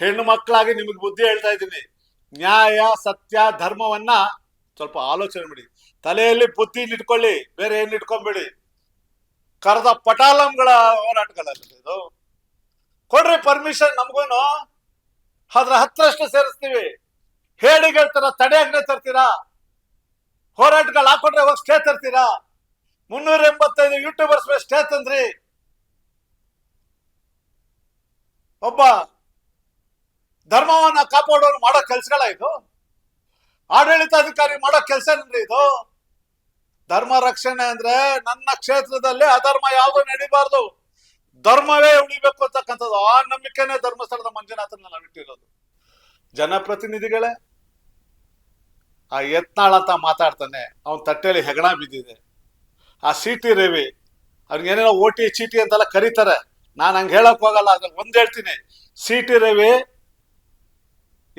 ಹೆಣ್ಣು ಮಕ್ಕಳಾಗಿ ನಿಮಗೆ ಬುದ್ಧಿ ಹೇಳ್ತಾ ಇದ್ದೀನಿ. ನ್ಯಾಯ, ಸತ್ಯ, ಧರ್ಮವನ್ನ ಸ್ವಲ್ಪ ಆಲೋಚನೆ ಮಾಡಿ. ತಲೆಯಲ್ಲಿ ಬುದ್ಧಿ ಇಟ್ಕೊಳ್ಳಿ, ಬೇರೆ ಏನ್ ಇಟ್ಕೊಂಬೇಡಿ ಕರೆದ ಪಟಾಲಂಗಳ ಹೋರಾಟಗಳಲ್ಲಿ ಇದು. ಕೊಡ್ರಿ ಪರ್ಮಿಷನ್ ನಮ್ಗೂನು. ಅದ್ರ ಹತ್ತರಷ್ಟು ಸೇರಿಸ್ತೀವಿ. ಹೇಳಿಗಳ ತರ ತಡೆಯಾಗ್ನೆ ತರ್ತೀರಾ? ಹೋರಾಟಗಳು ಹಾಕೊಂಡ್ರೆ ಹೋಗಿ ಸ್ಟೇ ತರ್ತೀರಾ? ಮುನ್ನೂರ ಎಂಬತ್ತೈದು ಯೂಟ್ಯೂಬರ್ಸ್ ಮೇಲೆ ತಂದ್ರಿ ಒಬ್ಬ ಧರ್ಮವನ್ನ ಕಾಪಾಡೋರು ಮಾಡೋ ಕೆಲಸಗಳ ಇದು. ಆಡಳಿತಾಧಿಕಾರಿ ಮಾಡೋ ಕೆಲಸ ಇದು? ಧರ್ಮ ರಕ್ಷಣೆ ಅಂದ್ರೆ ನನ್ನ ಕ್ಷೇತ್ರದಲ್ಲಿ ಅಧರ್ಮ ಯಾವುದು ನಡಿಬಾರ್ದು. ಧರ್ಮವೇ ಉಳಿಬೇಕು ಅಂತಕ್ಕಂಥದ್ದು. ಆ ನಂಬಿಕೆನೇ ಧರ್ಮಸ್ಥಳದ ಮಂಜುನಾಥನ ನಾವು ಇಟ್ಟಿರೋದು. ಜನಪ್ರತಿನಿಧಿಗಳೇ. ಆ ಯತ್ನಾಳ್ ಅಂತ ಮಾತಾಡ್ತಾನೆ. ಅವನ್ ತಟ್ಟೆಯಲ್ಲಿ ಹೆಗಣ ಬಿದ್ದಿದೆ. ಆ ಸಿ ಟಿ ರವಿ ಅವ್ನಿಗೇನೇನೋ ಓಟಿ ಚೀಟಿ ಅಂತೆಲ್ಲ ಕರೀತಾರೆ. ನಾನು ಹಂಗೆ ಹೇಳಕ್ ಹೋಗಲ್ಲ, ಅದ್ರಲ್ಲಿ ಒಂದ್ ಹೇಳ್ತೀನಿ. ಸಿ ಟಿ ರವಿ,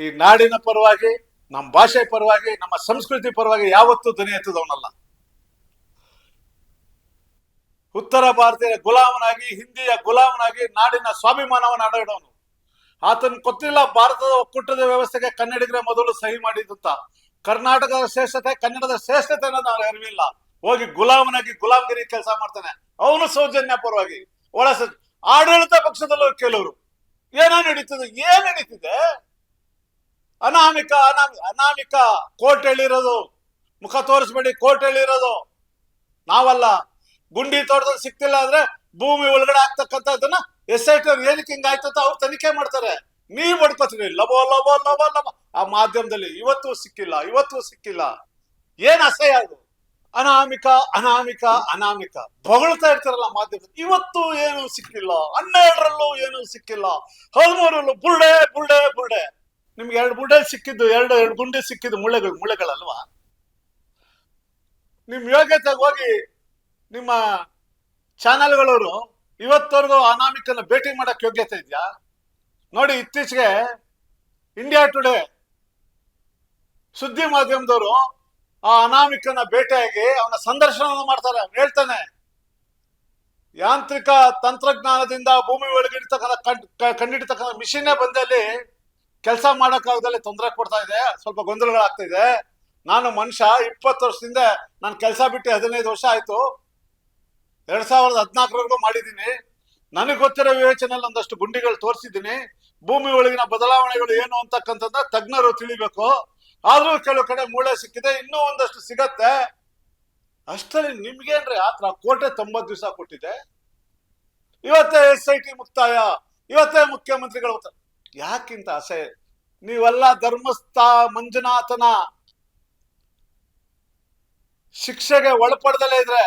ಈ ನಾಡಿನ ಪರವಾಗಿ ನಮ್ಮ ಭಾಷೆ ಪರವಾಗಿ, ನಮ್ಮ ಸಂಸ್ಕೃತಿ ಪರವಾಗಿ ಯಾವತ್ತೂ ಧ್ವನಿ ಎತ್ತದವನಲ್ಲ. ಉತ್ತರ ಭಾರತೀಯ ಗುಲಾಮನಾಗಿ, ಹಿಂದಿಯ ಗುಲಾಮನಾಗಿ ನಾಡಿನ ಸ್ವಾಭಿಮಾನವನ್ನು ಅಡಗಿಡೋನು ಆತನ ಗೊತ್ತಿಲ್ಲ ಭಾರತದ ಒಕ್ಕೂಟದ ವ್ಯವಸ್ಥೆಗೆ ಕನ್ನಡಿಗರೇ ಮೊದಲು ಸಹಿ ಮಾಡಿದಂತ. ಕರ್ನಾಟಕದ ಶ್ರೇಷ್ಠತೆ, ಕನ್ನಡದ ಶ್ರೇಷ್ಠತೆ ಅನ್ನೋದು ಅವ್ರಿಗೆ ಅರಿವಿಲ್ಲ. ಹೋಗಿ ಗುಲಾಮನಾಗಿ ಗುಲಾಮಗಿರಿ ಕೆಲಸ ಮಾಡ್ತಾನೆ. ಅವನು ಸೌಜನ್ಯ ಪರವಾಗಿ. ಒಳ ಆಡಳಿತ ಪಕ್ಷದಲ್ಲೂ ಕೆಲವರು ಏನೋ ನಡೀತದೆ? ಏನ್ ನಡೀತಿದೆ? ಅನಾಮಿಕ, ಅನಾಮಿ ಅನಾಮಿಕ ಕೋರ್ಟ್ ಹೇಳಿರೋದು. ಮುಖ ತೋರಿಸ್ಬೇಡಿ, ಕೋರ್ಟ್ ಹೇಳಿರೋದು. ನಾವಲ್ಲ. ಗುಂಡಿ ತೋಟದಲ್ಲಿ ಸಿಕ್ತಿಲ್ಲ ಅಂದ್ರೆ ಭೂಮಿ ಒಳಗಡೆ ಆಗ್ತಕ್ಕಂಥದ್ದನ್ನ ಎಸ್ ಐ ಟಿ ಏನಕ್ಕೆ ಹಿಂಗ ಅವ್ರು ತನಿಖೆ ಮಾಡ್ತಾರೆ. ನೀವ್ ಮಾಡ್ಕೋತೀನಿ ಲಬೋ ಲಬೋ ಲಬೋ ಲಬೋ. ಆ ಮಾಧ್ಯಮದಲ್ಲಿ ಇವತ್ತು ಸಿಕ್ಕಿಲ್ಲ ಇವತ್ತು ಸಿಕ್ಕಿಲ್ಲ. ಏನ್ ಅಸಹ್ಯ ಅದು ಅನಾಮಿಕ ಅನಾಮಿಕ ಅನಾಮಿಕ. ಬೊಗಳ್ತಾ ಇರ್ತಾರಲ್ಲ ಮಾಧ್ಯಮ ಇವತ್ತು ಏನು ಸಿಕ್ಕಿಲ್ಲ, ಹನ್ನೆರಡರಲ್ಲೂ ಏನು ಸಿಕ್ಕಿಲ್ಲ ಹದಿಮೂರಲ್ಲೂ ಬುರ್ಡೆ ಬುರ್ಡೆ ಬುರ್ಡೆ ನಿಮ್ಗೆ ಎರಡು ಬುರ್ಡೆ ಸಿಕ್ಕಿದ್ದು, ಎರಡು ಎರಡು ಗುಂಡಿ ಸಿಕ್ಕಿದ್ದು ಮುಳ್ಳೆಗಳು, ಮುಳ್ಳೆಗಳಲ್ವಾ? ನಿಮ್ ಯೋಗ್ಯತೆಗೆ ಹೋಗಿ ನಿಮ್ಮ ಚಾನೆಲ್ಗಳವರು ಇವತ್ತವರೆಗೂ ಅನಾಮಿಕನ ಭೇಟಿ ಮಾಡಕ್ ಯೋಗ್ಯತೆ ಇದೆಯಾ? ನೋಡಿ, ಇತ್ತೀಚೆಗೆ ಇಂಡಿಯಾ ಟುಡೇ ಸುದ್ದಿ ಮಾಧ್ಯಮದವರು ಆ ಅನಾಮಿಕನ ಭೇಟಿಯಾಗಿ ಅವನ ಸಂದರ್ಶನ ಮಾಡ್ತಾರೆ. ಹೇಳ್ತಾನೆ, ಯಾಂತ್ರಿಕ ತಂತ್ರಜ್ಞಾನದಿಂದ ಭೂಮಿ ಒಳಗಿರ್ತಕ್ಕಂಥ ಕಂಡ್- ಕಂಡಿಡ್ತಕ್ಕಂಥ ಮಿಷಿನ್ನೇ ಬಂದಲ್ಲಿ ಕೆಲಸ ಮಾಡೋಕ್ಕಾಗದಲ್ಲಿ ತೊಂದರೆ ಕೊಡ್ತಾ ಇದೆ, ಸ್ವಲ್ಪ ಗೊಂದಲಗಳಾಗ್ತಾ ಇದೆ. ನಾನು ಮನುಷ್ಯ, ಇಪ್ಪತ್ತು ವರ್ಷದಿಂದ ನಾನು ಕೆಲಸ ಬಿಟ್ಟು ಹದಿನೈದು ವರ್ಷ ಆಯ್ತು. ಎರಡ್ ಸಾವಿರದ ಹದಿನಾಲ್ಕರವರೆಗೂ ಮಾಡಿದ್ದೀನಿ. ನನಗೆ ಗೊತ್ತಿರೋ ವಿವೇಚನೆಯಲ್ಲಿ ಒಂದಷ್ಟು ಗುಂಡಿಗಳು ತೋರಿಸಿದ್ದೀನಿ. ಭೂಮಿ ಒಳಗಿನ ಬದಲಾವಣೆಗಳು ಏನು ಅಂತಕ್ಕಂಥದ್ದು ತಜ್ಞರು ತಿಳಿಬೇಕು. ಆದ್ರೂ ಕೆಲವು ಕಡೆ ಮೂಳೆ ಸಿಕ್ಕಿದೆ, ಇನ್ನೂ ಒಂದಷ್ಟು ಸಿಗತ್ತೆ. ಅಷ್ಟರಲ್ಲಿ ನಿಮ್ಗೇನ್ರಿ ಆತರ ಕೋಟೆ ತೊಂಬತ್ತು ದಿವಸ ಕೊಟ್ಟಿದೆ. ಇವತ್ತೇ ಎಸ್ ಐ ಟಿ ಮುಕ್ತಾಯ, ಇವತ್ತೇ ಮುಖ್ಯಮಂತ್ರಿಗಳು. ಯಾಕಿಂತ ಆಸೆ? ನೀವೆಲ್ಲ ಧರ್ಮಸ್ಥ ಮಂಜುನಾಥನ ಶಿಕ್ಷೆಗೆ ಒಳಪಡದಲ್ಲೇ ಇದ್ರೆ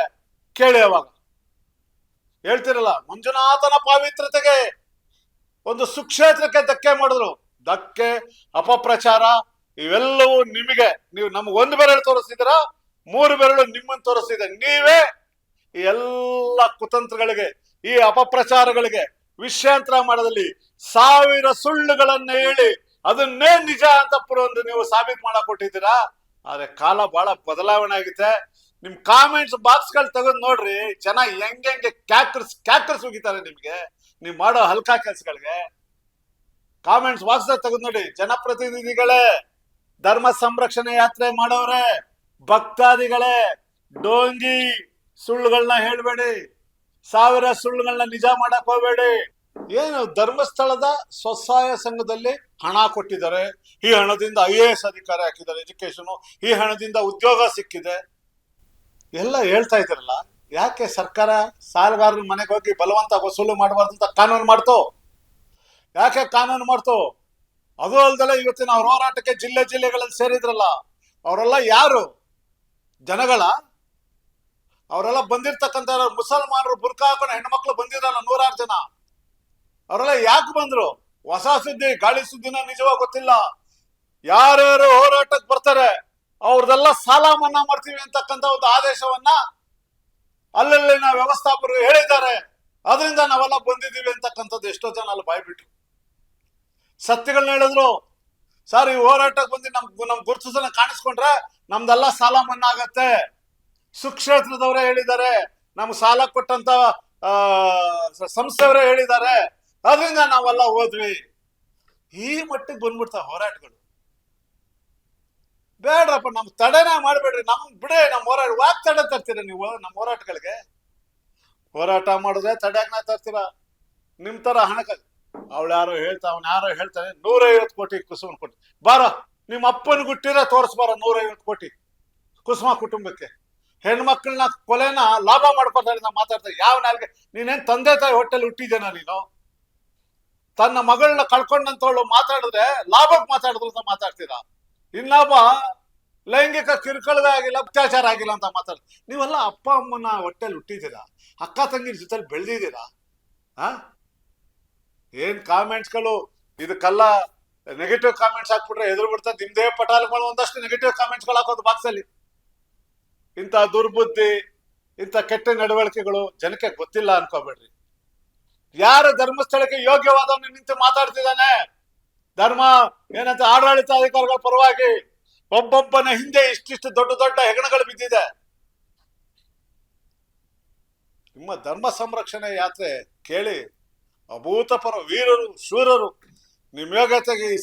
ಕೇಳಿ ಅವಾಗ. ಹೇಳ್ತಿರಲ್ಲ, ಮಂಜುನಾಥನ ಪಾವಿತ್ರತೆಗೆ ಒಂದು ಸುಕ್ಷೇತ್ರಕ್ಕೆ ಧಕ್ಕೆ ಮಾಡಿದ್ರು. ಧಕ್ಕೆ, ಅಪಪ್ರಚಾರ ಇವೆಲ್ಲವೂ ನಿಮಗೆ, ನೀವು ನಮ್ಗೆ ಒಂದು ಬೆರಳು ತೋರಿಸಿದ್ರ ಮೂರು ಬೆರಳು ನಿಮ್ಮನ್ನು ತೋರಿಸಿದೆ. ನೀವೇ ಈ ಎಲ್ಲ ಕುತಂತ್ರಗಳಿಗೆ, ಈ ಅಪಪ್ರಚಾರಗಳಿಗೆ, ವಿಷಯಾಂತರ ಮಾಡದಲ್ಲಿ ಸಾವಿರ ಸುಳ್ಳುಗಳನ್ನ ಹೇಳಿ ಅದನ್ನೇ ನಿಜ ಅಂತ ಒಂದು ನೀವು ಸಾಬೀತು ಮಾಡಕ್ ಕೊಟ್ಟಿದ್ದೀರಾ ಆದ್ರೆ ಕಾಲ ಬಹಳ ಬದಲಾವಣೆ ಆಗಿದೆ ನಿಮ್ ಕಾಮೆಂಟ್ಸ್ ಬಾಕ್ಸ್ಗಳು ತೆಗೆದು ನೋಡ್ರಿ, ಜನ ಹೆಂಗ್ ಹೆಂಗೆ ಕ್ಯಾಕ್ಟರ್ಸ್ ಕ್ಯಾಕ್ಟರ್ಸ್ ಹೋಗಿದ್ದಾರೆ ನಿಮ್ಗೆ. ನೀವ್ ಮಾಡೋ ಹಲ್ಕಾ ಕೆಲ್ಸಗಳಿಗೆ. ಕಾಮೆಂಟ್ಸ್ ಬಾಕ್ಸ್ ತೆಗೆದು ನೋಡಿ, ಜನಪ್ರತಿನಿಧಿಗಳೇ. ಧರ್ಮ ಸಂರಕ್ಷಣೆ ಯಾತ್ರೆ ಮಾಡೋರೆ, ಭಕ್ತಾದಿಗಳೇ, ಡೋಂಗಿ ಸುಳ್ಳುಗಳನ್ನ ಹೇಳ್ಬೇಡಿ, ಸಾವಿರ ಸುಳ್ಳುಗಳನ್ನ ನಿಜ ಮಾಡಕ್ ಹೋಗ್ಬೇಡಿ. ಏನು ಧರ್ಮಸ್ಥಳದ ಸ್ವಸಹಾಯ ಸಂಘದಲ್ಲಿ ಹಣ ಕೊಟ್ಟಿದ್ದಾರೆ, ಈ ಹಣದಿಂದ ಐ ಎ ಎಸ್ ಅಧಿಕಾರಿ ಹಾಕಿದ್ದಾರೆ ಎಜುಕೇಶನ್ ಈ ಹಣದಿಂದ ಉದ್ಯೋಗ ಸಿಕ್ಕಿದೆ. ಎಲ್ಲ ಹೇಳ್ತಾ ಇದ್ರಲ್ಲ ಯಾಕೆ ಸರ್ಕಾರ ಸಾಲಗಾರರ ಮನೆಗೆ ಹೋಗಿ ಬಲವಂತ ವಸೂಲು ಮಾಡಬಾರ್ದು ಅಂತ ಕಾನೂನು ಮಾಡ್ತೋ? ಯಾಕೆ ಕಾನೂನು ಮಾಡ್ತು? ಅದು ಅಲ್ಲದೆ ಇವತ್ತಿನ ಅವ್ರ ಹೋರಾಟಕ್ಕೆ ಜಿಲ್ಲೆ ಜಿಲ್ಲೆಗಳಲ್ಲಿ ಸೇರಿದ್ರಲ್ಲ, ಅವರೆಲ್ಲ ಯಾರು? ಜನಗಳ? ಅವರೆಲ್ಲ ಬಂದಿರ್ತಕ್ಕಂಥ ಮುಸಲ್ಮಾನರು ಬುರ್ಕಾ ಹಾಕೊಂಡು ಹೆಣ್ಮಕ್ಳು ಬಂದಿರಲ್ಲ ನೂರಾರು ಜನ. ಅವರೆಲ್ಲ ಯಾಕೆ ಬಂದ್ರು? ಹೊಸ ಸುದ್ದಿ, ಗಾಳಿ ಸುದ್ದಿನ ನಿಜವಾಗ ಗೊತ್ತಿಲ್ಲ. ಯಾರ್ಯಾರು ಹೋರಾಟಕ್ಕೆ ಬರ್ತಾರೆ, ಅವ್ರದೆಲ್ಲ ಸಾಲ ಮನ್ನಾ ಮಾಡ್ತೀವಿ ಅಂತಕ್ಕಂಥ ಒಂದು ಆದೇಶವನ್ನ ಅಲ್ಲಲ್ಲಿನ ವ್ಯವಸ್ಥಾಪಕರು ಹೇಳಿದ್ದಾರೆ. ಅದರಿಂದ ನಾವೆಲ್ಲ ಬಂದಿದ್ದೀವಿ ಅಂತಕ್ಕಂಥದ್ದು ಎಷ್ಟೋ ಜನ ಅಲ್ಲಿ ಬಾಯ್ಬಿಟ್ರು. ಸತ್ಯಗಳನ್ನ ಹೇಳಿದ್ರು. ಸರ್, ಈ ಹೋರಾಟಕ್ಕೆ ಬಂದು ನಮ್ ನಮ್ ಗುರುತಿಸನ ಕಾಣಿಸ್ಕೊಂಡ್ರೆ ನಮ್ದೆಲ್ಲ ಸಾಲ ಮನ್ನಾ ಆಗತ್ತೆ ಸುಕ್ಷೇತ್ರದವರೇ ಹೇಳಿದ್ದಾರೆ. ನಮ್ಗೆ ಸಾಲ ಕೊಟ್ಟಂತ ಸಂಸ್ಥೆಯವರೇ ಹೇಳಿದ್ದಾರೆ. ಅದರಿಂದ ನಾವೆಲ್ಲ ಹೋದ್ವಿ. ಈ ಮಟ್ಟಿಗೆ ಬಂದ್ಬಿಡ್ತಾವ ಹೋರಾಟಗಳು. ಬೇಡ್ರಪ್ಪ ನಮ್ ತಡೆನೇ ಮಾಡ್ಬೇಡ್ರಿ. ನಮ್ ಬಿಡೆ, ನಮ್ ಹೋರಾಟ, ಯಾಕೆ ತಡೆ ತರ್ತೀರ ನೀವು ನಮ್ಮ ಹೋರಾಟಗಳಿಗೆ? ಹೋರಾಟ ಮಾಡಿದ್ರೆ ತಡೆಯಾಗ್ನ ತರ್ತೀರ? ನಿಮ್ ತರ ಹಣಕ ಅವಳು ಯಾರೋ ಹೇಳ್ತಾ ಅವ್ನು ಯಾರೋ ಹೇಳ್ತಾನೆ, ನೂರೈವತ್ತು ಕೋಟಿ ಕುಸುಮ ಕೊಟ್ಟು ಬಾರ, ನಿಮ್ಮ ಅಪ್ಪನ ಗುಟ್ಟಿರ ತೋರಿಸ್ಬಾರ ನೂರೈವತ್ತು ಕೋಟಿ ಕುಸುಮ ಕುಟುಂಬಕ್ಕೆ. ಹೆಣ್ಮಕ್ಳನ್ನ ಕೊಲೆನ ಲಾಭ ಮಾಡ್ಕೊತಾರೆ ನಾ ಮಾತಾಡ್ತಾ ಯಾವ ನಾಲ್ಗೆ? ನೀನೇನ್ ತಂದೆ ತಾಯಿ ಹೊಟ್ಟೆಲಿ ಹುಟ್ಟಿದ್ದೇನ ನೀನು? ತನ್ನ ಮಗಳನ್ನ ಕಳ್ಕೊಂಡಂತವಳು ಮಾತಾಡಿದ್ರೆ ಲಾಭಕ್ಕೆ ಮಾತಾಡಿದ್ರು ಅಂತ ಮಾತಾಡ್ತೀರಾ? ಇನ್ನೊಬ್ಬ ಲೈಂಗಿಕ ಕಿರುಕುಳವೇ ಆಗಿಲ್ಲ, ಅತ್ಯಾಚಾರ ಆಗಿಲ್ಲ ಅಂತ ಮಾತಾಡ್ತೀವಿ ನೀವೆಲ್ಲ ಅಪ್ಪ ಅಮ್ಮನ ಹೊಟ್ಟೆಲಿ ಹುಟ್ಟಿದ್ದೀರಾ? ಅಕ್ಕ ತಂಗಿನ ಜೊತೆಲಿ ಬೆಳೆದಿದ್ದೀರಾ? ಆ? ಏನ್ ಕಾಮೆಂಟ್ಸ್ಗಳು ಇದಕ್ಕೆಲ್ಲ ನೆಗೆಟಿವ್ ಕಾಮೆಂಟ್ಸ್ ಹಾಕ್ಬಿಟ್ರೆ ಎದುರು ಬಿಡ್ತಾರೆ ನಿಮ್ದೇ ಪಟಾಲ್ಗಳು ಒಂದಷ್ಟು ನೆಗೆಟಿವ್ ಕಾಮೆಂಟ್ಸ್ಗಳು ಹಾಕೋದು ಬಾಕ್ಸ್ ಅಲ್ಲಿ. ಇಂಥ ದುರ್ಬುದ್ಧಿ, ಇಂಥ ಕೆಟ್ಟ ನಡವಳಿಕೆಗಳು ಜನಕ್ಕೆ ಗೊತ್ತಿಲ್ಲ ಅನ್ಕೋಬೇಡ್ರಿ. ಯಾರ ಧರ್ಮಸ್ಥಳಕ್ಕೆ ಯೋಗ್ಯವಾದವನು ನಿಂತು ಮಾತಾಡ್ತಿದ್ದಾನೆ? ಧರ್ಮ, ಏನಂತ ಆಡಳಿತಾಧಿಕಾರಿಗಳ ಪರವಾಗಿ ಒಬ್ಬೊಬ್ಬನ ಹಿಂದೆ ಇಷ್ಟಿಷ್ಟು ದೊಡ್ಡ ದೊಡ್ಡ ಹೆಗಣಗಳು ಬಿದ್ದಿದೆ. ನಿಮ್ಮ ಧರ್ಮ ಸಂರಕ್ಷಣೆ ಯಾತ್ರೆ ಕೇಳಿ ಅಭೂತಪರ ವೀರರು, ಶೂರರು. ನಿಮ್ಮ ಈ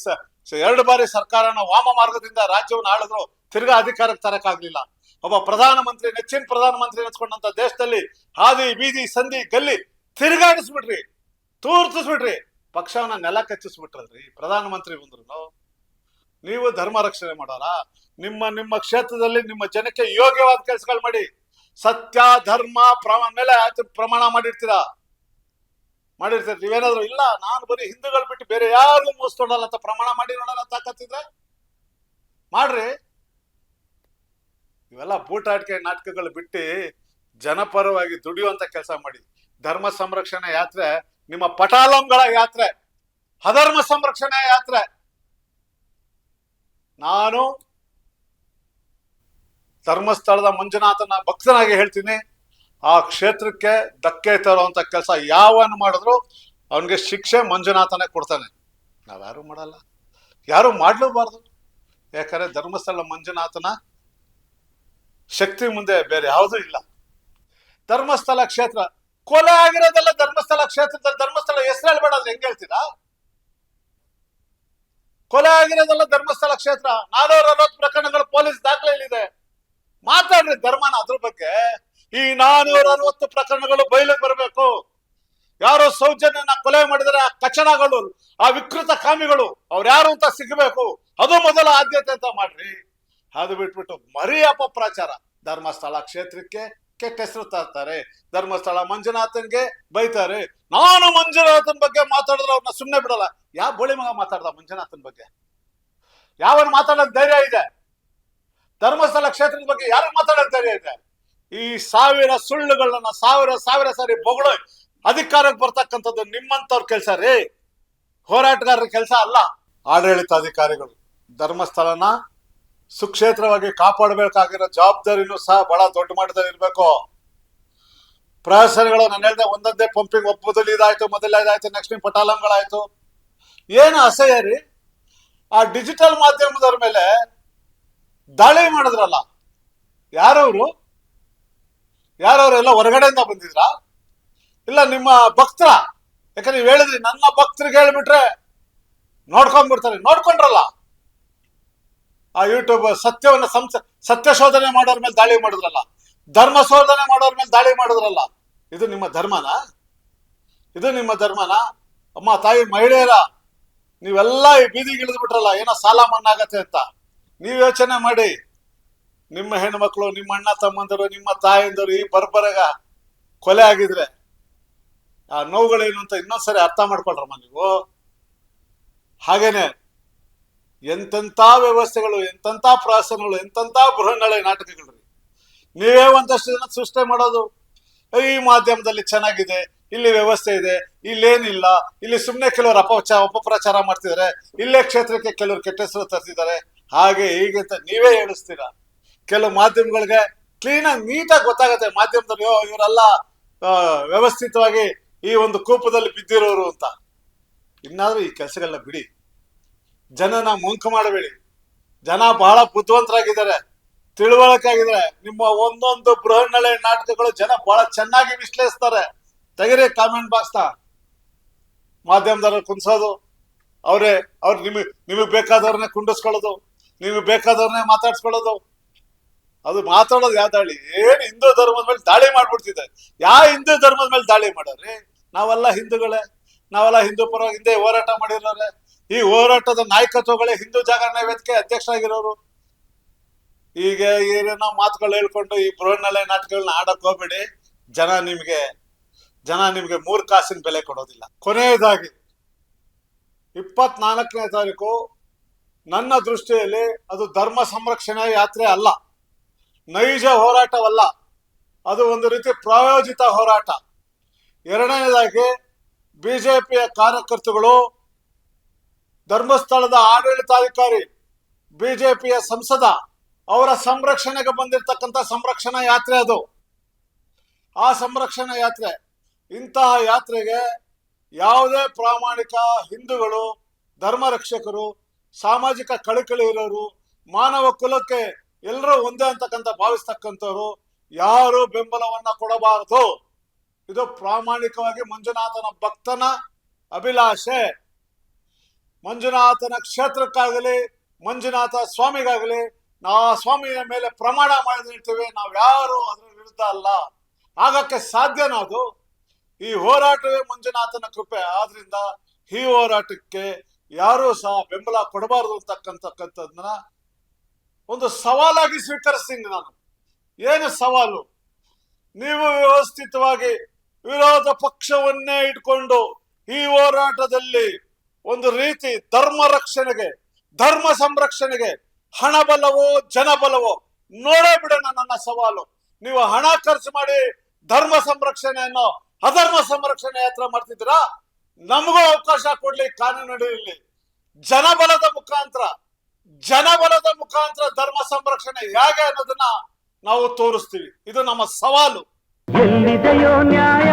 ಎರಡು ಬಾರಿ ಸರ್ಕಾರನ ವಾಮ ಮಾರ್ಗದಿಂದ ರಾಜ್ಯವನ್ನು ಆಳಿದ್ರು ತಿರ್ಗಾ ಅಧಿಕಾರಕ್ಕೆ ತರಕ್ಕಾಗ್ಲಿಲ್ಲ ಒಬ್ಬ ಪ್ರಧಾನಮಂತ್ರಿ, ನೆಚ್ಚಿನ ಪ್ರಧಾನಮಂತ್ರಿ ನೆಚ್ಕೊಂಡಂತ ದೇಶದಲ್ಲಿ ಹಾದಿ, ಬೀದಿ, ಸಂಧಿ, ಗಲ್ಲಿ ತಿರುಗಾಡಿಸ್ಬಿಟ್ರಿ. ತೂರ್ತಿಸ್ಬಿಟ್ರಿ. ಪಕ್ಷವನ್ನ ನೆಲ ಕಚ್ಚಿಸ್ಬಿಟ್ರಲ್ರಿ. ಪ್ರಧಾನಮಂತ್ರಿ ಬಂದ್ರು ನೀವು ಧರ್ಮ ರಕ್ಷಣೆ ಮಾಡೋರ. ನಿಮ್ಮ ನಿಮ್ಮ ಕ್ಷೇತ್ರದಲ್ಲಿ ನಿಮ್ಮ ಜನಕ್ಕೆ ಯೋಗ್ಯವಾದ ಕೆಲಸಗಳು ಮಾಡಿ. ಸತ್ಯ, ಧರ್ಮ ಪ್ರಮಾಣ ಮೇಲೆ ಪ್ರಮಾಣ ಮಾಡಿರ್ತೀರಾ? ಮಾಡಿರ್ತೀರ ನೀವೇನಾದ್ರು ಇಲ್ಲ, ನಾನು ಬರೀ ಹಿಂದೂಗಳು ಬಿಟ್ಟು ಬೇರೆ ಯಾರು ಮುಗಿಸ್ಕೊಡಲ್ಲ ಅಂತ ಪ್ರಮಾಣ ಮಾಡಿ ನೋಡಲ್ಲ ತಾಕತ್ತಿದ್ರೆ? ಮಾಡ್ರಿ. ಇವೆಲ್ಲ ಬೂಟಾಟಿಕೆ ನಾಟಕಗಳು ಬಿಟ್ಟು ಜನಪರವಾಗಿ ದುಡಿಯುವಂತ ಕೆಲಸ ಮಾಡಿ. ಧರ್ಮ ಸಂರಕ್ಷಣೆ ಯಾತ್ರೆ, ನಿಮ್ಮ ಪಟಾಲಂಗಳ ಯಾತ್ರೆ, ಅಧರ್ಮ ಸಂರಕ್ಷಣೆ ಯಾತ್ರೆ. ನಾನು ಧರ್ಮಸ್ಥಳದ ಮಂಜುನಾಥನ ಭಕ್ತನಾಗಿ ಹೇಳ್ತೀನಿ. ಆ ಕ್ಷೇತ್ರಕ್ಕೆ ಧಕ್ಕೆ ತರುವಂತ ಕೆಲಸ ಯಾವನ್ನು ಮಾಡಿದ್ರು ಅವನಿಗೆ ಶಿಕ್ಷೆ ಮಂಜುನಾಥನೇ ಕೊಡ್ತಾನೆ. ನಾವ್ಯಾರು ಮಾಡಲ್ಲ. ಯಾರು ಮಾಡ್ಲೂಬಾರ್ದು. ಯಾಕಂದ್ರೆ ಧರ್ಮಸ್ಥಳ ಮಂಜುನಾಥನ ಶಕ್ತಿ ಮುಂದೆ ಬೇರೆ ಯಾವುದೂ ಇಲ್ಲ. ಧರ್ಮಸ್ಥಳ ಕ್ಷೇತ್ರ ಕೊಲೆ ಆಗಿರೋದೆಲ್ಲ ಧರ್ಮಸ್ಥಳ ಕ್ಷೇತ್ರದಲ್ಲಿ ಧರ್ಮಸ್ಥಳ ಹೆಸರು ಅಂದ್ರೆ ಹೆಂಗ್ ಹೇಳ್ತೀರಾ? ಕೊಲೆ ಆಗಿರೋದೆಲ್ಲ ಧರ್ಮಸ್ಥಳ ಕ್ಷೇತ್ರ ನಾನೂರ ಅರವತ್ತು ಪ್ರಕರಣಗಳು ಪೊಲೀಸ್ ದಾಖಲೆಯಲ್ಲಿದೆ. ಮಾತಾಡ್ರಿ ಧರ್ಮನ ಅದ್ರ ಬಗ್ಗೆ. ಈ ನಾನೂರ ಅರವತ್ತು ಪ್ರಕರಣಗಳು ಬಯಲಿಗೆ ಬರಬೇಕು. ಯಾರು ಸೌಜನ್ಯನ ಕೊಲೆ ಮಾಡಿದರೆ ಆ ಕಚಡಗಳು, ಆ ವಿಕೃತ ಕಾಮಿಗಳು, ಅವ್ರ ಯಾರು ಅಂತ ಸಿಗಬೇಕು? ಅದು ಮೊದಲ ಆದ್ಯತೆ ಅಂತ ಮಾಡ್ರಿ. ಅದು ಬಿಟ್ಬಿಟ್ಟು ಮರಿ ಅಪಪ್ರಚಾರ ಧರ್ಮಸ್ಥಳ ಕ್ಷೇತ್ರಕ್ಕೆ ಕೆಟ್ಟ ಹೆಸರು ತರ್ತಾರೆ. ಧರ್ಮಸ್ಥಳ ಮಂಜುನಾಥನ್ಗೆ ಬೈತಾರೆ. ನಾನು ಮಂಜುನಾಥನ್ ಬಗ್ಗೆ ಮಾತಾಡಿದ್ರೆ ಅವ್ರನ್ನ ಸುಮ್ಮನೆ ಬಿಡಲ್ಲ. ಯಾವ ಬೋಳಿ ಮಗ ಮಾತಾಡ್ದ ಮಂಜುನಾಥನ್ ಬಗ್ಗೆ? ಯಾವನ್ ಮಾತಾಡೋಕ್ ಧೈರ್ಯ ಇದೆ? ಧರ್ಮಸ್ಥಳ ಕ್ಷೇತ್ರದ ಬಗ್ಗೆ ಯಾರು ಮಾತಾಡೋಕ್ ಧೈರ್ಯ ಇದೆ? ಈ ಸಾವಿರ ಸುಳ್ಳುಗಳನ್ನ ಸಾವಿರ ಸಾವಿರ ಸಾರಿ ಬೊಗಳು ಅಧಿಕಾರಕ್ಕೆ ಬರ್ತಕ್ಕಂಥದ್ದು ನಿಮ್ಮಂತವ್ರ ಕೆಲಸ ರೀ. ಹೋರಾಟಗಾರರ ಕೆಲಸ ಅಲ್ಲ. ಆಡಳಿತಾಧಿಕಾರಿಗಳು ಧರ್ಮಸ್ಥಳನ ಸುಕ್ಷೇತ್ರವಾಗಿ ಕಾಪಾಡಬೇಕಾಗಿರೋ ಜವಾಬ್ದಾರಿನೂ ಸಹ ಬಹಳ ದೊಡ್ಡ ಮಟ್ಟದಲ್ಲಿ ಇರಬೇಕು. ಪ್ರಹಸನಗಳು ನಾನು ಹೇಳ್ದೆ ಒಂದೊಂದೇ ಪಂಪಿಂಗ್ ಒಪ್ಪದಲ್ಲಿ ಇದಾಯ್ತು, ಮೊದಲ ಇದಾಯ್ತು ನೆಕ್ಸ್ಟ್ ಪಟಾಲಂಗಳಾಯ್ತು. ಏನು ಅಸಹ್ಯ ರೀ? ಆ ಡಿಜಿಟಲ್ ಮಾಧ್ಯಮದವ್ರ ಮೇಲೆ ದಾಳಿ ಮಾಡಿದ್ರಲ್ಲ, ಯಾರವರು? ಯಾರವರೆಲ್ಲ ಹೊರಗಡೆಯಿಂದ ಬಂದಿದ್ರಾ? ಇಲ್ಲ, ನಿಮ್ಮ ಭಕ್ತರ? ಯಾಕಂದ್ರೆ ನೀವು ಹೇಳಿದ್ರಿ, ನನ್ನ ಭಕ್ತರಿಗೆ ಹೇಳ್ಬಿಟ್ರೆ ನೋಡ್ಕೊಂಡ್ಬಿಡ್ತಾರೆ. ನೋಡ್ಕೊಂಡ್ರಲ್ಲ. ಆ ಯೂಟ್ಯೂಬ್ ಸತ್ಯವನ್ನ ಸಂಸ, ಸತ್ಯ ಶೋಧನೆ ಮಾಡೋರ್ ಮೇಲೆ ದಾಳಿ ಮಾಡಿದ್ರಲ್ಲ. ಧರ್ಮ ಶೋಧನೆ ಮಾಡೋರ್ ಮೇಲೆ ದಾಳಿ ಮಾಡಿದ್ರಲ್ಲ. ಇದು ನಿಮ್ಮ ಧರ್ಮನ? ಇದು ನಿಮ್ಮ ಧರ್ಮನ? ಅಮ್ಮ, ತಾಯಿ, ಮಹಿಳೆಯರ, ನೀವೆಲ್ಲ ಈ ಬೀದಿಗೆ ಇಳಿದ್ಬಿಟ್ರಲ್ಲ ಏನೋ ಸಾಲ ಮನ್ನಾಗತ್ತೆ ಅಂತ. ನೀವು ಯೋಚನೆ ಮಾಡಿ. ನಿಮ್ಮ ಹೆಣ್ಮಕ್ಳು, ನಿಮ್ಮ ಅಣ್ಣ ತಮ್ಮಂದರು, ನಿಮ್ಮ ತಾಯಂದರು ಈ ಬರ್ಬರಗ ಕೊಲೆ ಆಗಿದ್ರೆ ಆ ನೋವುಗಳೇನು ಅಂತ ಇನ್ನೊಂದ್ಸರಿ ಅರ್ಥ ಮಾಡ್ಕೊಳ್ರಮ್ಮ ನೀವು. ಹಾಗೇನೆ ಎಂತೆಂಥ ವ್ಯವಸ್ಥೆಗಳು, ಎಂತೆಂಥ ಪ್ರಾಸನಗಳು, ಎಂತೆಂಥ ಬೃಹನ್ನಳೆ ನಾಟಕಗಳು ನೀವೇ ಒಂದಷ್ಟು ಜನ ಸೃಷ್ಟಿ ಮಾಡೋದು. ಈ ಮಾಧ್ಯಮದಲ್ಲಿ ಚೆನ್ನಾಗಿದೆ, ಇಲ್ಲಿ ವ್ಯವಸ್ಥೆ ಇದೆ, ಇಲ್ಲೇನಿಲ್ಲ, ಇಲ್ಲಿ ಸುಮ್ಮನೆ ಕೆಲವರು ಅಪಚ ಅಪಪ್ರಚಾರ ಮಾಡ್ತಿದ್ದಾರೆ, ಇಲ್ಲೇ ಕ್ಷೇತ್ರಕ್ಕೆ ಕೆಲವರು ಕೆಟ್ಟ ಹೆಸರು ತರ್ತಿದ್ದಾರೆ. ಹಾಗೆ ಹೀಗೆ ಅಂತ ನೀವೇ ಹೇಳಿಸ್ತೀರಾ? ಕೆಲವು ಮಾಧ್ಯಮಗಳಿಗೆ ಕ್ಲೀನಾಗಿ ನೀಟಾಗಿ ಗೊತ್ತಾಗತ್ತೆ. ಮಾಧ್ಯಮದಲ್ಲಿ "ಓ, ಇವರೆಲ್ಲ ವ್ಯವಸ್ಥಿತವಾಗಿ ಈ ಒಂದು ಕೂಪದಲ್ಲಿ ಬಿದ್ದಿರೋರು ಅಂತ. ಇನ್ನಾದ್ರೂ ಈ ಕೆಲಸಗಳನ್ನ ಬಿಡಿ. ಜನನ ಮುಂಕ ಮಾಡಬೇಡಿ. ಜನ ಬಹಳ ಬುದ್ಧಿವಂತರಾಗಿದ್ದಾರೆ. ತಿಳುವಳಿಕೆಯಾಗಿದ್ದಾರೆ. ನಿಮ್ಮ ಒಂದೊಂದು ಬೃಹನ್ನಳೆ ನಾಟಕಗಳು ಜನ ಬಹಳ ಚೆನ್ನಾಗಿ ವಿಶ್ಲೇಷಿಸ್ತಾರೆ. ತೆಗೆರೆ ಕಾಮೆಂಟ್ ಬಾಕ್ಸ್ ಮಾಧ್ಯಮದವ್ರ ಕುಂದಿಸೋದು. ಅವರೇ ಅವ್ರು ನಿಮಗೆ ನಿಮಗೆ ಬೇಕಾದವ್ರನ್ನೇ ಕುಂಡಿಸ್ಕೊಳ್ಳೋದು. ನಿಮಗೆ ಬೇಕಾದವ್ರನ್ನೇ ಮಾತಾಡ್ಸ್ಕೊಳ್ಳೋದು. ಅದು ಮಾತಾಡೋದು ಯಾವ ದಾಳಿ? ಏನು ಹಿಂದೂ ಧರ್ಮದ ಮೇಲೆ ದಾಳಿ ಮಾಡ್ಬಿಡ್ತಿದೆ. ಯಾವ ಹಿಂದೂ ಧರ್ಮದ ಮೇಲೆ ದಾಳಿ ಮಾಡೋರಿ ನಾವೆಲ್ಲ ಹಿಂದೂಗಳೇ. ನಾವೆಲ್ಲ ಹಿಂದೂ ಪರವಾಗಿ ಹಿಂದೆ ಹೋರಾಟ ಮಾಡಿರೋರೆ. ಈ ಹೋರಾಟದ ನಾಯಕತ್ವಗಳೇ ಹಿಂದೂ ಜಾಗರಣ ವೇದಿಕೆ ಅಧ್ಯಕ್ಷರಾಗಿರೋರು. ಈಗ ಏನೇನೋ ಮಾತುಗಳು ಹೇಳ್ಕೊಂಡು ಈ ಬೃಹನ್ನಲೆ ನಾಟಕಗಳನ್ನ ಆಡಕ್ ಹೋಗ್ಬೇಡಿ. ಜನ ನಿಮ್ಗೆ ಜನ ನಿಮ್ಗೆ ಮೂರ್ ಕಾಸಿನ ಬೆಲೆ ಕೊಡೋದಿಲ್ಲ. ಕೊನೆಯದಾಗಿ, ಇಪ್ಪತ್ನಾಲ್ಕನೇ ತಾರೀಕು ನನ್ನ ದೃಷ್ಟಿಯಲ್ಲಿ ಅದು ಧರ್ಮ ಸಂರಕ್ಷಣೆ ಯಾತ್ರೆ ಅಲ್ಲ. ನೈಜ ಹೋರಾಟವಲ್ಲ. ಅದು ಒಂದು ರೀತಿ ಪ್ರಾಯೋಜಿತ ಹೋರಾಟ. ಎರಡನೇದಾಗಿ ಬಿಜೆಪಿಯ ಕಾರ್ಯಕರ್ತರುಗಳು ಧರ್ಮಸ್ಥಳದ ಆಡಳಿತಾಧಿಕಾರಿ, ಬಿಜೆಪಿಯ ಸಂಸದ, ಅವರ ಸಂರಕ್ಷಣೆಗೆ ಬಂದಿರತಕ್ಕಂಥ ಸಂರಕ್ಷಣಾ ಯಾತ್ರೆ ಅದು. ಆ ಸಂರಕ್ಷಣಾ ಯಾತ್ರೆ, ಇಂತಹ ಯಾತ್ರೆಗೆ ಯಾವುದೇ ಪ್ರಾಮಾಣಿಕ ಹಿಂದೂಗಳು ಧರ್ಮ ರಕ್ಷಕರು ಸಾಮಾಜಿಕ ಕಳಕಳಿ ಇರೋರು, ಮಾನವ ಕುಲಕ್ಕೆ ಎಲ್ಲರೂ ಒಂದೇ ಅಂತಕ್ಕಂಥ ಭಾವಿಸ್ತಕ್ಕಂಥವ್ರು, ಯಾರು ಬೆಂಬಲವನ್ನ ಕೊಡಬಾರದು. ಇದು ಪ್ರಾಮಾಣಿಕವಾಗಿ ಮಂಜುನಾಥನ ಭಕ್ತನ ಅಭಿಲಾಷೆ. ಮಂಜುನಾಥನ ಕ್ಷೇತ್ರಕ್ಕಾಗಲಿ, ಮಂಜುನಾಥ ಸ್ವಾಮಿಗಾಗಲಿ, ನಾ ಸ್ವಾಮಿಯ ಮೇಲೆ ಪ್ರಮಾಣ ಮಾಡಿದಿರ್ತೇವೆ ನಾವು ಯಾರು ಅದ್ರ ವಿರುದ್ಧ ಅಲ್ಲ. ಆಗಕ್ಕೆ ಸಾಧ್ಯನಾ ಈ ಹೋರಾಟವೇ ಮಂಜುನಾಥನ ಕೃಪೆ. ಆದ್ರಿಂದ ಈ ಹೋರಾಟಕ್ಕೆ ಯಾರೂ ಸಹ ಬೆಂಬಲ ಕೊಡಬಾರದು ಅಂತಕ್ಕಂತಕ್ಕಂಥದ್ದನ್ನ ಒಂದು ಸವಾಲಾಗಿ ಸ್ವೀಕರಿಸ್ತೀನಿ ನಾನು. ಏನು ಸವಾಲು? ನೀವು ವ್ಯವಸ್ಥಿತವಾಗಿ ವಿರೋಧ ಪಕ್ಷವನ್ನೇ ಇಟ್ಕೊಂಡು ಈ ಹೋರಾಟದಲ್ಲಿ ಒಂದು ರೀತಿ ಧರ್ಮ ರಕ್ಷಣೆಗೆ, ಧರ್ಮ ಸಂರಕ್ಷಣೆಗೆ ಹಣ ಬಲವೋ, ಜನ ನೋಡೇ ಬಿಡೋಣ ನನ್ನ ಸವಾಲು. ನೀವು ಹಣ ಖರ್ಚು ಮಾಡಿ ಧರ್ಮ ಸಂರಕ್ಷಣೆಯನ್ನು, ಅಧರ್ಮ ಸಂರಕ್ಷಣೆ ಯಾತ್ರ ಮಾಡ್ತಿದ್ದೀರಾ? ನಮಗೂ ಅವಕಾಶ ಕೊಡ್ಲಿ ಕಾನೂನು ನಡೆಯಲ್ಲಿ ಜನಬಲದ ಮುಖಾಂತರ ಜನಬಲದ ಮುಖಾಂತರ ಧರ್ಮ ಸಂರಕ್ಷಣೆ ಹೇಗೆ ಅನ್ನೋದನ್ನ ನಾವು ತೋರಿಸ್ತೀವಿ. ಇದು ನಮ್ಮ ಸವಾಲು. ಎಲ್ಲಿದೆಯೋ ನ್ಯಾಯ?